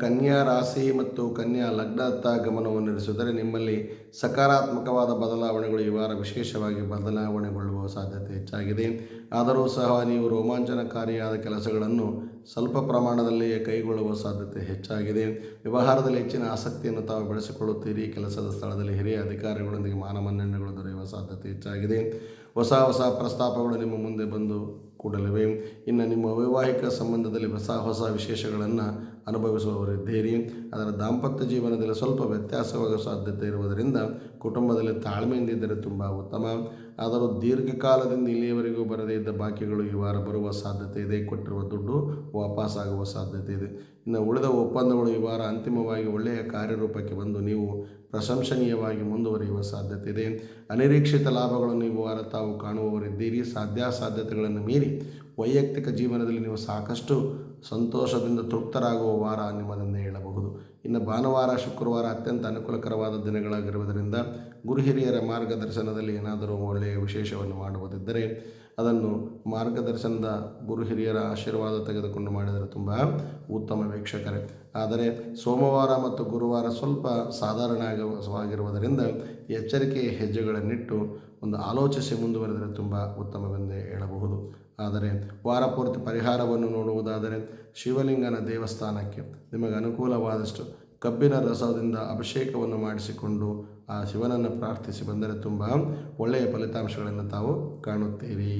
ಕನ್ಯಾ ರಾಶಿ ಮತ್ತು ಕನ್ಯಾ ಲಗ್ನದತ್ತ ಗಮನವನ್ನು ಇರಿಸಿದರೆ ನಿಮ್ಮಲ್ಲಿ ಸಕಾರಾತ್ಮಕವಾದ ಬದಲಾವಣೆಗಳು ಈ ವಾರ ವಿಶೇಷವಾಗಿ ಬದಲಾವಣೆಗೊಳ್ಳುವ ಸಾಧ್ಯತೆ ಹೆಚ್ಚಾಗಿದೆ. ಆದರೂ ಸಹ ನೀವು ರೋಮಾಂಚನಕಾರಿಯಾದ ಕೆಲಸಗಳನ್ನು ಸ್ವಲ್ಪ ಪ್ರಮಾಣದಲ್ಲಿಯೇ ಕೈಗೊಳ್ಳುವ ಸಾಧ್ಯತೆ ಹೆಚ್ಚಾಗಿದೆ. ವ್ಯವಹಾರದಲ್ಲಿ ಹೆಚ್ಚಿನ ಆಸಕ್ತಿಯನ್ನು ತಾವು ಬೆಳೆಸಿಕೊಳ್ಳುತ್ತೀರಿ. ಕೆಲಸದ ಸ್ಥಳದಲ್ಲಿ ಹಿರಿಯ ಅಧಿಕಾರಿಗಳೊಂದಿಗೆ ಮಾನಮನ್ನಣೆಗಳು ದೊರೆಯುವ ಸಾಧ್ಯತೆ ಹೆಚ್ಚಾಗಿದೆ. ಹೊಸ ಹೊಸ ಪ್ರಸ್ತಾಪಗಳು ನಿಮ್ಮ ಮುಂದೆ ಬಂದು ಕೂಡಲಿವೆ. ಇನ್ನು ನಿಮ್ಮ ವೈವಾಹಿಕ ಸಂಬಂಧದಲ್ಲಿ ಹೊಸ ಹೊಸ ವಿಶೇಷಗಳನ್ನು ಅನುಭವಿಸುವವರಿದ್ದೀರಿ. ಅದರ ದಾಂಪತ್ಯ ಜೀವನದಲ್ಲಿ ಸ್ವಲ್ಪ ವ್ಯತ್ಯಾಸವಾಗುವ ಸಾಧ್ಯತೆ ಇರುವುದರಿಂದ ಕುಟುಂಬದಲ್ಲಿ ತಾಳ್ಮೆಯಿಂದಿದ್ದರೆ ತುಂಬ ಉತ್ತಮ. ಆದರೂ ದೀರ್ಘಕಾಲದಿಂದ ಇಲ್ಲಿಯವರೆಗೂ ಬರದೇ ಇದ್ದ ಬಾಕಿಗಳು ಈ ವಾರ ಬರುವ ಸಾಧ್ಯತೆ ಇದೆ. ಕೊಟ್ಟಿರುವ ದುಡ್ಡು ವಾಪಸ್ಸಾಗುವ ಸಾಧ್ಯತೆ ಇದೆ. ಇನ್ನು ಉಳಿದ ಒಪ್ಪಂದಗಳು ಈ ವಾರ ಅಂತಿಮವಾಗಿ ಒಳ್ಳೆಯ ಕಾರ್ಯರೂಪಕ್ಕೆ ಬಂದು ನೀವು ಪ್ರಶಂಸನೀಯವಾಗಿ ಮುಂದುವರಿಯುವ ಸಾಧ್ಯತೆ ಇದೆ. ಅನಿರೀಕ್ಷಿತ ಲಾಭಗಳನ್ನು ಈ ವಾರ ತಾವು ಕಾಣುವವರಿದ್ದೀರಿ. ಸಾಧ್ಯಾಸಾಧ್ಯತೆಗಳನ್ನು ಮೀರಿ ವೈಯಕ್ತಿಕ ಜೀವನದಲ್ಲಿ ನೀವು ಸಾಕಷ್ಟು ಸಂತೋಷದಿಂದ ತೃಪ್ತರಾಗುವ ವಾರ ನಿಮ್ಮದನ್ನು ಹೇಳಬಹುದು. ಇನ್ನು ಭಾನುವಾರ, ಶುಕ್ರವಾರ ಅತ್ಯಂತ ಅನುಕೂಲಕರವಾದ ದಿನಗಳಾಗಿರುವುದರಿಂದ ಗುರು ಹಿರಿಯರ ಮಾರ್ಗದರ್ಶನದಲ್ಲಿ ಏನಾದರೂ ಒಳ್ಳೆಯ ವಿಶೇಷವನ್ನು ಮಾಡುವುದಿದ್ದರೆ ಅದನ್ನು ಮಾರ್ಗದರ್ಶನದ ಗುರು ಹಿರಿಯರ ಆಶೀರ್ವಾದ ತೆಗೆದುಕೊಂಡು ಮಾಡಿದರೆ ತುಂಬ ಉತ್ತಮ ವೀಕ್ಷಕರೇ. ಆದರೆ ಸೋಮವಾರ ಮತ್ತು ಗುರುವಾರ ಸ್ವಲ್ಪ ಸಾಧಾರಣವಾಗಿರುವುದರಿಂದ ಎಚ್ಚರಿಕೆಯ ಹೆಜ್ಜೆಗಳನ್ನಿಟ್ಟು ಒಂದು ಆಲೋಚಿಸಿ ಮುಂದುವರೆದರೆ ತುಂಬ ಉತ್ತಮವೆಂದೇ ಹೇಳಬಹುದು. ಆದರೆ ವಾರಪೂರ್ತಿ ಪರಿಹಾರವನ್ನು ನೋಡುವುದಾದರೆ ಶಿವಲಿಂಗನ ದೇವಸ್ಥಾನಕ್ಕೆ ನಿಮಗೆ ಅನುಕೂಲವಾದಷ್ಟು ಕಬ್ಬಿನ ರಸದಿಂದ ಅಭಿಷೇಕವನ್ನು ಮಾಡಿಸಿಕೊಂಡು ಆ ಶಿವನನ್ನು ಪ್ರಾರ್ಥಿಸಿ ಬಂದರೆ ತುಂಬ ಒಳ್ಳೆಯ ಫಲಿತಾಂಶಗಳನ್ನು ತಾವು ಕಾಣುತ್ತೀರಿ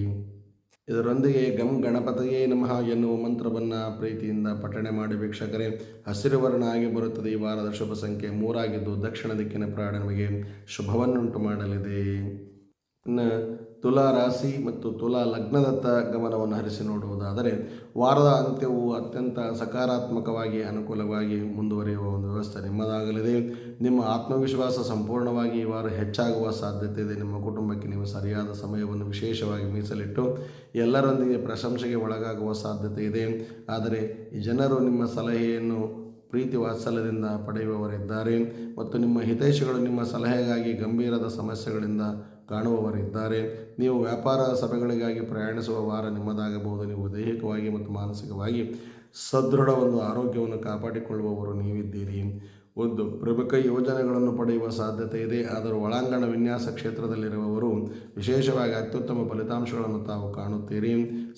ಇದರೊಂದಿಗೆ ಗಂ ಗಣಪತಿಯೇ ನಮಃ ಎನ್ನುವ ಮಂತ್ರವನ್ನು ಪ್ರೀತಿಯಿಂದ ಪಠಣೆ ಮಾಡಿ ವೀಕ್ಷಕರೇ, ಹಸಿರು ವರ್ಣ ಆಗಿ ಬರುತ್ತದೆ ಈ ವಾರದ ಶುಭ ಸಂಖ್ಯೆ ಮೂರಾಗಿದ್ದು ದಕ್ಷಿಣ ದಿಕ್ಕಿನ ಪ್ರಾಣ ನಮಗೆ ಶುಭವನ್ನುಂಟು ಮಾಡಲಿದೆ. ತುಲಾ ರಾಶಿ ಮತ್ತು ತುಲಾ ಲಗ್ನದತ್ತ ಗಮನವನ್ನು ಹರಿಸಿ ನೋಡುವುದಾದರೆ ವಾರದ ಅಂತ್ಯವು ಅತ್ಯಂತ ಸಕಾರಾತ್ಮಕವಾಗಿ, ಅನುಕೂಲವಾಗಿ ಮುಂದುವರಿಯುವ ಒಂದು ವ್ಯವಸ್ಥೆ ನಿಮ್ಮದಾಗಲಿದೆ. ನಿಮ್ಮ ಆತ್ಮವಿಶ್ವಾಸ ಸಂಪೂರ್ಣವಾಗಿ ಈ ವಾರ ಹೆಚ್ಚಾಗುವ ಸಾಧ್ಯತೆ ಇದೆ. ನಿಮ್ಮ ಕುಟುಂಬಕ್ಕೆ ನೀವು ಸರಿಯಾದ ಸಮಯವನ್ನು ವಿಶೇಷವಾಗಿ ಮೀಸಲಿಟ್ಟು ಎಲ್ಲರೊಂದಿಗೆ ಪ್ರಶಂಸೆಗೆ ಒಳಗಾಗುವ ಸಾಧ್ಯತೆ ಇದೆ. ಆದರೆ ಜನರು ನಿಮ್ಮ ಸಲಹೆಯನ್ನು ಪ್ರೀತಿ ವಾತ್ಸಲ್ಯದಿಂದ ಪಡೆಯುವವರಿದ್ದಾರೆ ಮತ್ತು ನಿಮ್ಮ ಹಿತೈಷಿಗಳು ನಿಮ್ಮ ಸಲಹೆಗಾಗಿ ಗಂಭೀರದ ಸಮಸ್ಯೆಗಳಿಂದ ಕಾಣುವವರಿದ್ದಾರೆ. ನೀವು ವ್ಯಾಪಾರ ಸಭೆಗಳಿಗಾಗಿ ಪ್ರಯಾಣಿಸುವ ವಾರ ನಿಮ್ಮದಾಗಬಹುದು. ನೀವು ದೈಹಿಕವಾಗಿ ಮತ್ತು ಮಾನಸಿಕವಾಗಿ ಸದೃಢ ಒಂದು ಆರೋಗ್ಯವನ್ನು ಕಾಪಾಡಿಕೊಳ್ಳುವವರು ನೀವಿದ್ದೀರಿ. ಒಂದು ಪ್ರಮುಖ ಯೋಜನೆಗಳನ್ನು ಪಡೆಯುವ ಸಾಧ್ಯತೆ ಇದೆ. ಆದರೂ ಒಳಾಂಗಣ ವಿನ್ಯಾಸ ಕ್ಷೇತ್ರದಲ್ಲಿರುವವರು ವಿಶೇಷವಾಗಿ ಅತ್ಯುತ್ತಮ ಫಲಿತಾಂಶಗಳನ್ನು ತಾವು ಕಾಣುತ್ತೀರಿ.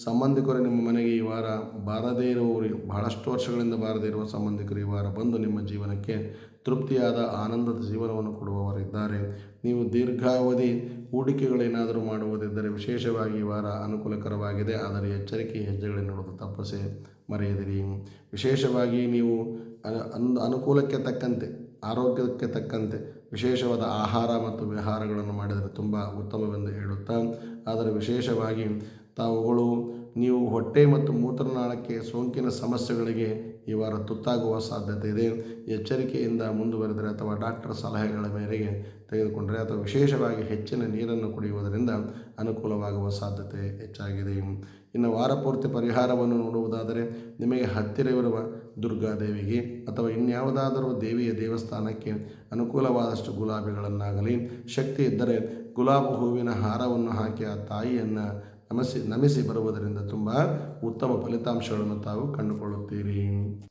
ಸಂಬಂಧಿಕರು ನಿಮ್ಮ ಮನೆಗೆ ಈ ವಾರ ಬಾರದೇ ಇರುವವರು, ಬಹಳಷ್ಟು ವರ್ಷಗಳಿಂದ ಬಾರದೇ ಇರುವ ಸಂಬಂಧಿಕರು ಈ ವಾರ ಬಂದು ನಿಮ್ಮ ಜೀವನಕ್ಕೆ ತೃಪ್ತಿಯಾದ ಆನಂದದ ಜೀವನವನ್ನು ಕೊಡುವವರಿದ್ದಾರೆ. ನೀವು ದೀರ್ಘಾವಧಿ ಹೂಡಿಕೆಗಳೇನಾದರೂ ಮಾಡುವುದಿದ್ದರೆ ವಿಶೇಷವಾಗಿ ಈ ವಾರ ಅನುಕೂಲಕರವಾಗಿದೆ. ಆದರೆ ಎಚ್ಚರಿಕೆ ಹೆಜ್ಜೆಗಳನ್ನಿಡುವುದು ತಪ್ಪಸೆ ಮರೆಯದಿರಿ. ವಿಶೇಷವಾಗಿ ನೀವು ಅನು ಅನ್- ಅನುಕೂಲಕ್ಕೆ ತಕ್ಕಂತೆ, ಆರೋಗ್ಯಕ್ಕೆ ತಕ್ಕಂತೆ ವಿಶೇಷವಾದ ಆಹಾರ ಮತ್ತು ವಿಹಾರಗಳನ್ನು ಮಾಡಿದರೆ ತುಂಬ ಉತ್ತಮವೆಂದು ಹೇಳುತ್ತಾ. ಆದರೆ ವಿಶೇಷವಾಗಿ ತಾವುಗಳು ನೀವು ಹೊಟ್ಟೆ ಮತ್ತು ಮೂತ್ರನಾಳಕ್ಕೆ ಸೋಂಕಿನ ಸಮಸ್ಯೆಗಳಿಗೆ ಈ ವಾರ ತುತ್ತಾಗುವ ಸಾಧ್ಯತೆ ಇದೆ. ಎಚ್ಚರಿಕೆಯಿಂದ ಮುಂದುವರೆದರೆ ಅಥವಾ ಡಾಕ್ಟರ್ ಸಲಹೆಗಳ ಮೇರೆಗೆ ತೆಗೆದುಕೊಂಡರೆ ಅಥವಾ ವಿಶೇಷವಾಗಿ ಹೆಚ್ಚಿನ ನೀರನ್ನು ಕುಡಿಯುವುದರಿಂದ ಅನುಕೂಲವಾಗುವ ಸಾಧ್ಯತೆ ಹೆಚ್ಚಾಗಿದೆ. ಇನ್ನು ವಾರ ಪೂರ್ತಿ ಪರಿಹಾರವನ್ನು ನೋಡುವುದಾದರೆ ನಿಮಗೆ ಹತ್ತಿರವಿರುವ ದುರ್ಗಾದೇವಿಗೆ ಅಥವಾ ಇನ್ಯಾವುದಾದರೂ ದೇವಿಯ ದೇವಸ್ಥಾನಕ್ಕೆ ಅನುಕೂಲವಾದಷ್ಟು ಗುಲಾಬಿಗಳನ್ನಾಗಲಿ, ಶಕ್ತಿ ಇದ್ದರೆ ಗುಲಾಬಿ ಹೂವಿನ ಹಾರವನ್ನು ಹಾಕಿ ಆ ತಾಯಿಯನ್ನು ನಮಸಿ, ನಮಿಸಿ ಬರುವುದರಿಂದ ತುಂಬ ಉತ್ತಮ ಫಲಿತಾಂಶಗಳನ್ನು ತಾವು ಕಂಡುಕೊಳ್ಳುತ್ತೀರಿ.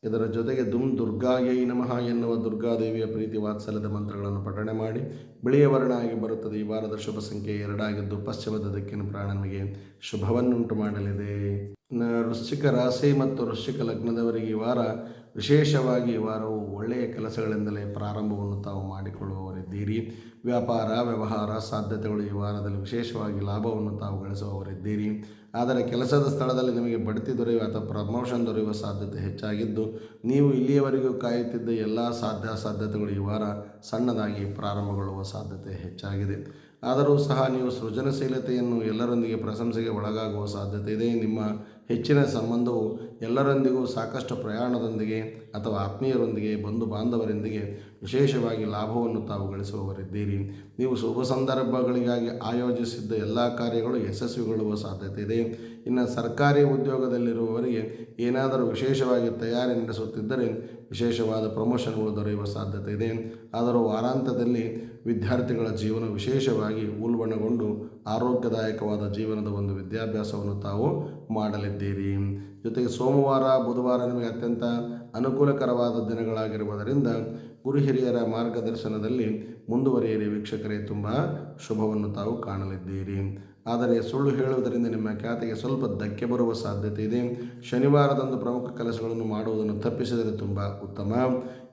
ಇದರ ಜೊತೆಗೆ ದುಮ್ ದುರ್ಗಾಯೈ ನಮಃ ಎನ್ನುವ ದುರ್ಗಾದೇವಿಯ ಪ್ರೀತಿ ವಾತ್ಸಲ್ಯದ ಮಂತ್ರಗಳನ್ನು ಪಠಣೆ ಮಾಡಿ, ಬಿಳಿಯ ವರ್ಣ ಆಗಿ ಬರುತ್ತದೆ. ಈ ವಾರದ ಶುಭ ಸಂಖ್ಯೆ ಎರಡಾಗಿದ್ದು ಪಶ್ಚಿಮದ ದಿಕ್ಕಿನ ಪ್ರಾಣ ನಮಗೆ ಶುಭವನ್ನುಂಟು ಮಾಡಲಿದೆ. ವೃಶ್ಚಿಕ ರಾಶಿ ಮತ್ತು ವೃಶ್ಚಿಕ ಲಗ್ನದವರಿಗೆ ಈ ವಾರ ವಿಶೇಷವಾಗಿ ಈ ವಾರವು ಒಳ್ಳೆಯ ಕೆಲಸಗಳಿಂದಲೇ ಪ್ರಾರಂಭವನ್ನು ತಾವು ಮಾಡಿಕೊಳ್ಳುವವರಿದ್ದೀರಿ. ವ್ಯಾಪಾರ, ವ್ಯವಹಾರ ಸಾಧ್ಯತೆಗಳು ಈ ವಾರದಲ್ಲಿ ವಿಶೇಷವಾಗಿ ಲಾಭವನ್ನು ತಾವು ಗಳಿಸುವವರಿದ್ದೀರಿ. ಆದರೆ ಕೆಲಸದ ಸ್ಥಳದಲ್ಲಿ ನಿಮಗೆ ಬಡ್ತಿ ದೊರೆಯುವ ಅಥವಾ ಪ್ರಮೋಷನ್ ದೊರೆಯುವ ಸಾಧ್ಯತೆ ಹೆಚ್ಚಾಗಿದ್ದು, ನೀವು ಇಲ್ಲಿಯವರೆಗೂ ಕಾಯುತ್ತಿದ್ದ ಎಲ್ಲ ಸಾಧ್ಯ ಸಾಧ್ಯತೆಗಳು ಈ ವಾರ ಸಣ್ಣದಾಗಿ ಪ್ರಾರಂಭಗೊಳ್ಳುವ ಸಾಧ್ಯತೆ ಹೆಚ್ಚಾಗಿದೆ. ಆದರೂ ಸಹ ನೀವು ಸೃಜನಶೀಲತೆಯನ್ನು ಎಲ್ಲರೊಂದಿಗೆ ಪ್ರಶಂಸೆಗೆ ಒಳಗಾಗುವ ಸಾಧ್ಯತೆ ಇದೆ. ನಿಮ್ಮ ಹೆಚ್ಚಿನ ಸಂಬಂಧವು ಎಲ್ಲರೊಂದಿಗೂ ಸಾಕಷ್ಟು ಪ್ರಯಾಣದೊಂದಿಗೆ ಅಥವಾ ಆತ್ಮೀಯರೊಂದಿಗೆ ಬಂಧು ಬಾಂಧವರೊಂದಿಗೆ ವಿಶೇಷವಾಗಿ ಲಾಭವನ್ನು ತಾವು ಗಳಿಸುವವರಿದ್ದೀರಿ. ನೀವು ಶುಭ ಸಂದರ್ಭಗಳಿಗಾಗಿ ಆಯೋಜಿಸಿದ್ದ ಎಲ್ಲ ಕಾರ್ಯಗಳು ಯಶಸ್ವಿಗೊಳ್ಳುವ ಸಾಧ್ಯತೆ ಇದೆ. ಇನ್ನು ಸರ್ಕಾರಿ ಉದ್ಯೋಗದಲ್ಲಿರುವವರಿಗೆ ಏನಾದರೂ ವಿಶೇಷವಾಗಿ ತಯಾರಿ ನಡೆಸುತ್ತಿದ್ದರೆ ವಿಶೇಷವಾದ ಪ್ರಮೋಷನ್ಗಳು ದೊರೆಯುವ ಸಾಧ್ಯತೆ ಇದೆ. ಆದರೂ ವಾರಾಂತ್ಯದಲ್ಲಿ ವಿದ್ಯಾರ್ಥಿಗಳ ಜೀವನ ವಿಶೇಷವಾಗಿ ಉಲ್ಬಣಗೊಂಡು ಆರೋಗ್ಯದಾಯಕವಾದ ಜೀವನದ ಒಂದು ವಿದ್ಯಾಭ್ಯಾಸವನ್ನು ತಾವು ಮಾಡಲಿದ್ದೀರಿ. ಜೊತೆಗೆ ಸೋಮವಾರ, ಬುಧವಾರ ನಿಮಗೆ ಅತ್ಯಂತ ಅನುಕೂಲಕರವಾದ ದಿನಗಳಾಗಿರುವುದರಿಂದ ಗುರು ಹಿರಿಯರ ಮಾರ್ಗದರ್ಶನದಲ್ಲಿ ಮುಂದುವರಿಯಿರಿ. ವೀಕ್ಷಕರೇ, ತುಂಬ ಶುಭವನ್ನು ತಾವು ಕಾಣಲಿದ್ದೀರಿ. ಆದರೆ ಸುಳ್ಳು ಹೇಳುವುದರಿಂದ ನಿಮ್ಮ ಖ್ಯಾತಿಗೆ ಸ್ವಲ್ಪ ಧಕ್ಕೆ ಬರುವ ಸಾಧ್ಯತೆ ಇದೆ. ಶನಿವಾರದಂದು ಪ್ರಮುಖ ಕೆಲಸಗಳನ್ನು ಮಾಡುವುದನ್ನು ತಪ್ಪಿಸಿದರೆ ತುಂಬ ಉತ್ತಮ.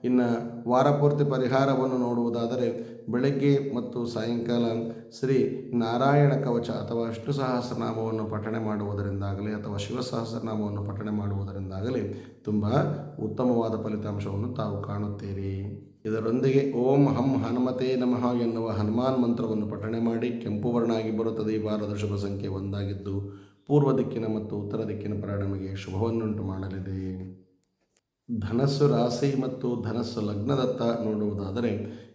ಇನ್ನು ವಾರಪೂರ್ತಿ ಪರಿಹಾರವನ್ನು ನೋಡುವುದಾದರೆ ಬೆಳಗ್ಗೆ ಮತ್ತು ಸಾಯಂಕಾಲ ಶ್ರೀ ನಾರಾಯಣ ಕವಚ ಅಥವಾ ವಿಷ್ಣು ಸಹಸ್ರನಾಮವನ್ನು ಪಠಣೆ ಮಾಡುವುದರಿಂದಾಗಲಿ ಅಥವಾ ಶಿವ ಸಹಸ್ರನಾಮವನ್ನು ಪಠಣೆ ಮಾಡುವುದರಿಂದಾಗಲಿ ತುಂಬ ಉತ್ತಮವಾದ ಫಲಿತಾಂಶವನ್ನು ತಾವು ಕಾಣುತ್ತೀರಿ. ಇದರೊಂದಿಗೆ ಓಂ ಹಂ ಹನುಮತೆ ನಮಃ ಎನ್ನುವ ಹನುಮಾನ್ ಮಂತ್ರವನ್ನು ಪಠಣೆ ಮಾಡಿ ಕೆಂಪು ವರ್ಣ ಆಗಿ ಬರುತ್ತದೆ. ಈ ವಾರದ ಶುಭ ಸಂಖ್ಯೆ ಒಂದಾಗಿದ್ದು, ಪೂರ್ವ ದಿಕ್ಕಿನ ಮತ್ತು ಉತ್ತರ ದಿಕ್ಕಿನ ಪರಿಣಾಮಗೆ ಶುಭವನ್ನುಂಟು ಮಾಡಲಿದೆ. ಧನಸ್ಸು ರಾಶಿ ಮತ್ತು ಧನಸ್ಸು ಲಗ್ನದತ್ತ ನೋಡುವುದಾದರೆ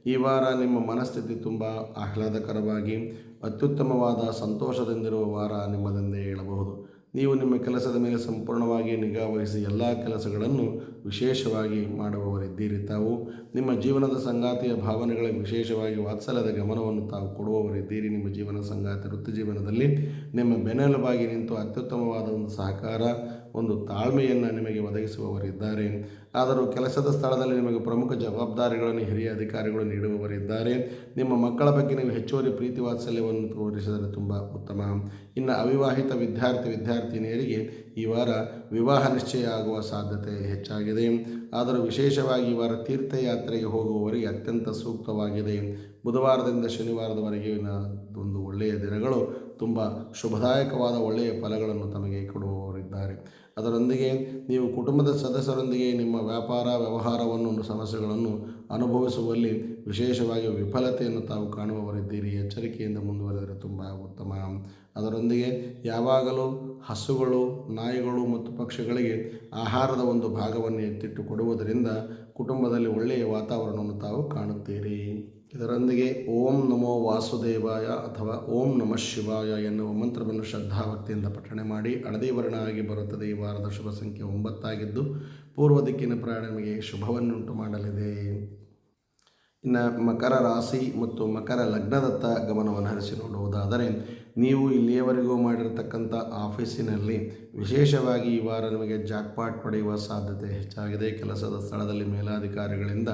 ಈ ವಾರ ನಿಮ್ಮ ಮನಸ್ಥಿತಿ ತುಂಬ ಆಹ್ಲಾದಕರವಾಗಿ, ಅತ್ಯುತ್ತಮವಾದ ಸಂತೋಷದಿಂದಿರುವ ವಾರ ನಿಮ್ಮದೆಂದೇ ಹೇಳಬಹುದು. ನೀವು ನಿಮ್ಮ ಕೆಲಸದ ಮೇಲೆ ಸಂಪೂರ್ಣವಾಗಿ ನಿಗಾ ವಹಿಸಿ ಎಲ್ಲ ಕೆಲಸಗಳನ್ನು ವಿಶೇಷವಾಗಿ ಮಾಡುವವರಿದ್ದೀರಿ ತಾವು. ನಿಮ್ಮ ಜೀವನದ ಸಂಗಾತಿಯ ಭಾವನೆಗಳಿಗೆ ವಿಶೇಷವಾಗಿ ವಾತ್ಸಲ್ಯದ ಗಮನವನ್ನು ತಾವು ಕೊಡುವವರಿದ್ದೀರಿ. ನಿಮ್ಮ ಜೀವನ ಸಂಗಾತಿ ವೃತ್ತಿ ಜೀವನದಲ್ಲಿ ನಿಮ್ಮ ಬೆನ್ನೆಲುಬಾಗಿ ನಿಂತು ಅತ್ಯುತ್ತಮವಾದ ಒಂದು ಸಹಕಾರ ಒಂದು ತಾಳ್ಮೆಯನ್ನು ನಿಮಗೆ ಒದಗಿಸುವವರಿದ್ದಾರೆ. ಆದರೂ ಕೆಲಸದ ಸ್ಥಳದಲ್ಲಿ ನಿಮಗೆ ಪ್ರಮುಖ ಜವಾಬ್ದಾರಿಗಳನ್ನು ಹಿರಿಯ ಅಧಿಕಾರಿಗಳು ನೀಡುವವರಿದ್ದಾರೆ. ನಿಮ್ಮ ಮಕ್ಕಳ ಬಗ್ಗೆ ನೀವು ಹೆಚ್ಚುವರಿ ಪ್ರೀತಿ ವಾತ್ಸಲ್ಯವನ್ನು ತೋರಿಸಿದರೆ ತುಂಬ ಉತ್ತಮ. ಇನ್ನು ಅವಿವಾಹಿತ ವಿದ್ಯಾರ್ಥಿ ವಿದ್ಯಾರ್ಥಿನಿಯರಿಗೆ ಈ ವಾರ ವಿವಾಹ ನಿಶ್ಚಯ ಆಗುವ ಸಾಧ್ಯತೆ ಹೆಚ್ಚಾಗಿದೆ. ಆದರೂ ವಿಶೇಷವಾಗಿ ಈ ವಾರ ತೀರ್ಥಯಾತ್ರೆಗೆ ಹೋಗುವವರಿಗೆ ಅತ್ಯಂತ ಸೂಕ್ತವಾಗಿದೆ. ಬುಧವಾರದಿಂದ ಶನಿವಾರದವರೆಗೆ ಒಂದು ಒಳ್ಳೆಯ ದಿನಗಳು, ತುಂಬ ಶುಭದಾಯಕವಾದ ಒಳ್ಳೆಯ ಫಲಗಳನ್ನು ತಮಗೆ ಕೊಡುವವರಿದ್ದಾರೆ. ಅದರೊಂದಿಗೆ ನೀವು ಕುಟುಂಬದ ಸದಸ್ಯರೊಂದಿಗೆ ನಿಮ್ಮ ವ್ಯಾಪಾರ, ವ್ಯವಹಾರವನ್ನು, ಸಮಸ್ಯೆಗಳನ್ನು ಅನುಭವಿಸುವಲ್ಲಿ ವಿಶೇಷವಾಗಿ ವಿಫಲತೆಯನ್ನು ತಾವು ಕಾಣುವವರಿದ್ದೀರಿ. ಎಚ್ಚರಿಕೆಯಿಂದ ಮುಂದುವರೆದರೆ ತುಂಬ ಉತ್ತಮ. ಅದರೊಂದಿಗೆ ಯಾವಾಗಲೂ ಹಸುಗಳು, ನಾಯಿಗಳು ಮತ್ತು ಪಕ್ಷಿಗಳಿಗೆ ಆಹಾರದ ಒಂದು ಭಾಗವನ್ನು ಎತ್ತಿಟ್ಟು ಕೊಡುವುದರಿಂದ ಕುಟುಂಬದಲ್ಲಿ ಒಳ್ಳೆಯ ವಾತಾವರಣವನ್ನು ತಾವು ಕಾಣುತ್ತೀರಿ. ಇದರೊಂದಿಗೆ ಓಂ ನಮೋ ವಾಸುದೇವಾಯ ಅಥವಾ ಓಂ ನಮಃ ಶಿವಾಯ ಎನ್ನುವ ಮಂತ್ರವನ್ನು ಶ್ರದ್ಧಾಭಕ್ತಿಯಿಂದ ಪಠಣೆ ಮಾಡಿ ಹಳದಿ ವರ್ಣ ಆಗಿ ಬರುತ್ತದೆ ಈ ವಾರದ ಶುಭ ಸಂಖ್ಯೆ ಒಂಬತ್ತಾಗಿದ್ದು, ಪೂರ್ವ ದಿಕ್ಕಿನ ಪ್ರಯಾಣಮಿಗೆ ಶುಭವನ್ನುಂಟು ಮಾಡಲಿದೆ. ಇನ್ನು ಮಕರ ರಾಶಿ ಮತ್ತು ಮಕರ ಲಗ್ನದತ್ತ ಗಮನವನ್ನು ಹರಿಸಿ ನೋಡುವುದಾದರೆ, ನೀವು ಇಲ್ಲಿಯವರೆಗೂ ಮಾಡಿರತಕ್ಕಂಥ ಆಫೀಸಿನಲ್ಲಿ ವಿಶೇಷವಾಗಿ ಈ ವಾರ ನಿಮಗೆ ಜಾಕ್ಪಾಟ್ ಪಡೆಯುವ ಸಾಧ್ಯತೆ ಹೆಚ್ಚಾಗಿದೆ. ಕೆಲಸದ ಸ್ಥಳದಲ್ಲಿ ಮೇಲಾಧಿಕಾರಿಗಳಿಂದ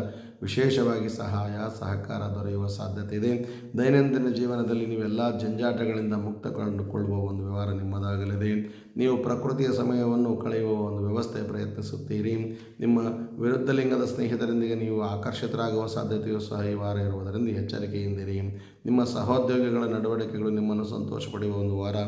ವಿಶೇಷವಾಗಿ ಸಹಾಯ, ಸಹಕಾರ ದೊರೆಯುವ ಸಾಧ್ಯತೆ ಇದೆ. ದೈನಂದಿನ ಜೀವನದಲ್ಲಿ ನೀವೆಲ್ಲ ಜಂಜಾಟಗಳಿಂದ ಮುಕ್ತ ಕಂಡುಕೊಳ್ಳುವ ಒಂದು ವ್ಯವಹಾರ ನಿಮ್ಮದಾಗಲಿದೆ. ನೀವು ಪ್ರಕೃತಿಯ ಸಮಯವನ್ನು ಕಳೆಯುವ ಒಂದು ವ್ಯವಸ್ಥೆ ಪ್ರಯತ್ನಿಸುತ್ತೀರಿ. ನಿಮ್ಮ ವಿರುದ್ಧ ಲಿಂಗದ ಸ್ನೇಹಿತರೊಂದಿಗೆ ನೀವು ಆಕರ್ಷಿತರಾಗುವ ಸಾಧ್ಯತೆಯು ಸಹ ಈ ವಾರ ಇರುವುದರಿಂದ ಎಚ್ಚರಿಕೆಯಿಂದಿರಿ. ನಿಮ್ಮ ಸಹೋದ್ಯೋಗಿಗಳ ನಡವಳಿಕೆಗಳು ನಿಮ್ಮನ್ನು ಸಂತೋಷ ಪಡೆಯುವ ಒಂದು ವಾರ.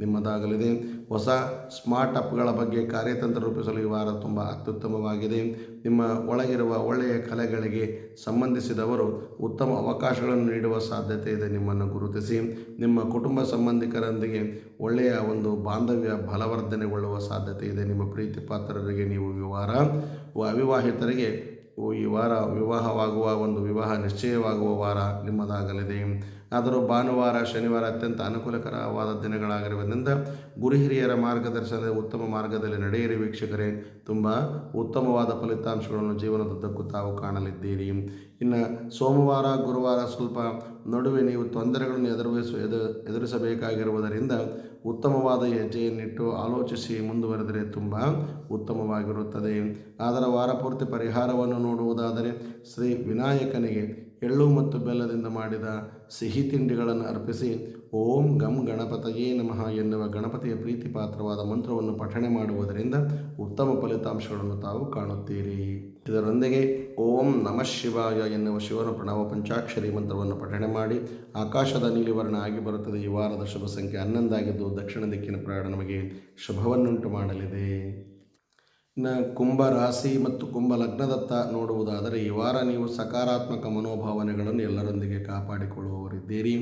ನಿಮ್ಮದಾಗಲಿದೆ. ಹೊಸ ಸ್ಮಾರ್ಟ್ ಅಪ್ಗಳ ಬಗ್ಗೆ ಕಾರ್ಯತಂತ್ರ ರೂಪಿಸಲು ಈ ವಾರ ತುಂಬ ಅತ್ಯುತ್ತಮವಾಗಿದೆ. ನಿಮ್ಮ ಒಳಗಿರುವ ಒಳ್ಳೆಯ ಕಲೆಗಳಿಗೆ ಸಂಬಂಧಿಸಿದವರು ಉತ್ತಮ ಅವಕಾಶಗಳನ್ನು ನೀಡುವ ಸಾಧ್ಯತೆ ಇದೆ ನಿಮ್ಮನ್ನು ಗುರುತಿಸಿ. ನಿಮ್ಮ ಕುಟುಂಬ ಸಂಬಂಧಿಕರೊಂದಿಗೆ ಒಳ್ಳೆಯ ಒಂದು ಬಾಂಧವ್ಯ ಬಲವರ್ಧನೆಗೊಳ್ಳುವ ಸಾಧ್ಯತೆ ಇದೆ. ನಿಮ್ಮ ಪ್ರೀತಿ ಪಾತ್ರರಿಗೆ ನೀವು ವಿವಾರ ವಾರ ಅವಿವಾಹಿತರಿಗೆ ಈ ವಾರ ವಿವಾಹವಾಗುವ ಒಂದು ವಿವಾಹ ನಿಶ್ಚಯವಾಗುವ ವಾರ ನಿಮ್ಮದಾಗಲಿದೆ. ಆದರೂ ಭಾನುವಾರ, ಶನಿವಾರ ಅತ್ಯಂತ ಅನುಕೂಲಕರವಾದ ದಿನಗಳಾಗಿರುವುದರಿಂದ ಗುರು ಹಿರಿಯರ ಮಾರ್ಗದರ್ಶನದ ಉತ್ತಮ ಮಾರ್ಗದಲ್ಲಿ ನಡೆಯಿರಿ ವೀಕ್ಷಕರೇ. ತುಂಬ ಉತ್ತಮವಾದ ಫಲಿತಾಂಶಗಳನ್ನು ಜೀವನದುದ್ದಕ್ಕೂ ತಾವು ಕಾಣಲಿದ್ದೀರಿ. ಇನ್ನು ಸೋಮವಾರ, ಗುರುವಾರ ಸ್ವಲ್ಪ ನಡುವೆ ನೀವು ತೊಂದರೆಗಳನ್ನು ಎದುರಿಸ ಎದು ಎದುರಿಸಬೇಕಾಗಿರುವುದರಿಂದ ಉತ್ತಮವಾದ ಹೆಜ್ಜೆಯನ್ನಿಟ್ಟು ಆಲೋಚಿಸಿ ಮುಂದುವರೆದರೆ ತುಂಬ ಉತ್ತಮವಾಗಿರುತ್ತದೆ. ಅದರ ವಾರಪೂರ್ತಿ ಪರಿಹಾರವನ್ನು ನೋಡುವುದಾದರೆ ಶ್ರೀ ವಿನಾಯಕನಿಗೆ ಎಳ್ಳು ಮತ್ತು ಬೆಲ್ಲದಿಂದ ಮಾಡಿದ ಸಿಹಿ ತಿಂಡಿಗಳನ್ನು ಅರ್ಪಿಸಿ ಓಂ ಗಂ ಗಣಪತಯೇ ನಮಃ ಎನ್ನುವ ಗಣಪತಿಯ ಪ್ರೀತಿ ಪಾತ್ರವಾದ ಮಂತ್ರವನ್ನು ಪಠಣೆ ಮಾಡುವುದರಿಂದ ಉತ್ತಮ ಫಲಿತಾಂಶಗಳನ್ನು ತಾವು ಕಾಣುತ್ತೀರಿ. ಇದರೊಂದಿಗೆ ಓಂ ನಮಃ ಶಿವಾಯ ಎನ್ನುವ ಶಿವನ ಪ್ರಣವ ಪಂಚಾಕ್ಷರಿ ಮಂತ್ರವನ್ನು ಪಠಣೆ ಮಾಡಿ ಆಕಾಶದ ನೀಲಿವರ್ಣ ಆಗಿ ಬರುತ್ತದೆ. ಈ ವಾರದ ಶುಭ ಸಂಖ್ಯೆ ಹನ್ನೊಂದಾಗಿದ್ದು ದಕ್ಷಿಣ ದಿಕ್ಕಿನ ಪ್ರಯಾಣ ನಮಗೆ ಶುಭವನ್ನುಂಟು ಮಾಡಲಿದೆ. ಇನ್ನು ಕುಂಭ ರಾಶಿ ಮತ್ತು ಕುಂಭ ಲಗ್ನದತ್ತ ನೋಡುವುದಾದರೆ ಈ ವಾರ ನೀವು ಸಕಾರಾತ್ಮಕ ಮನೋಭಾವನೆಗಳನ್ನು ಎಲ್ಲರೊಂದಿಗೆ ಕಾಪಾಡಿಕೊಳ್ಳುವವರಿದ್ದೀರಿ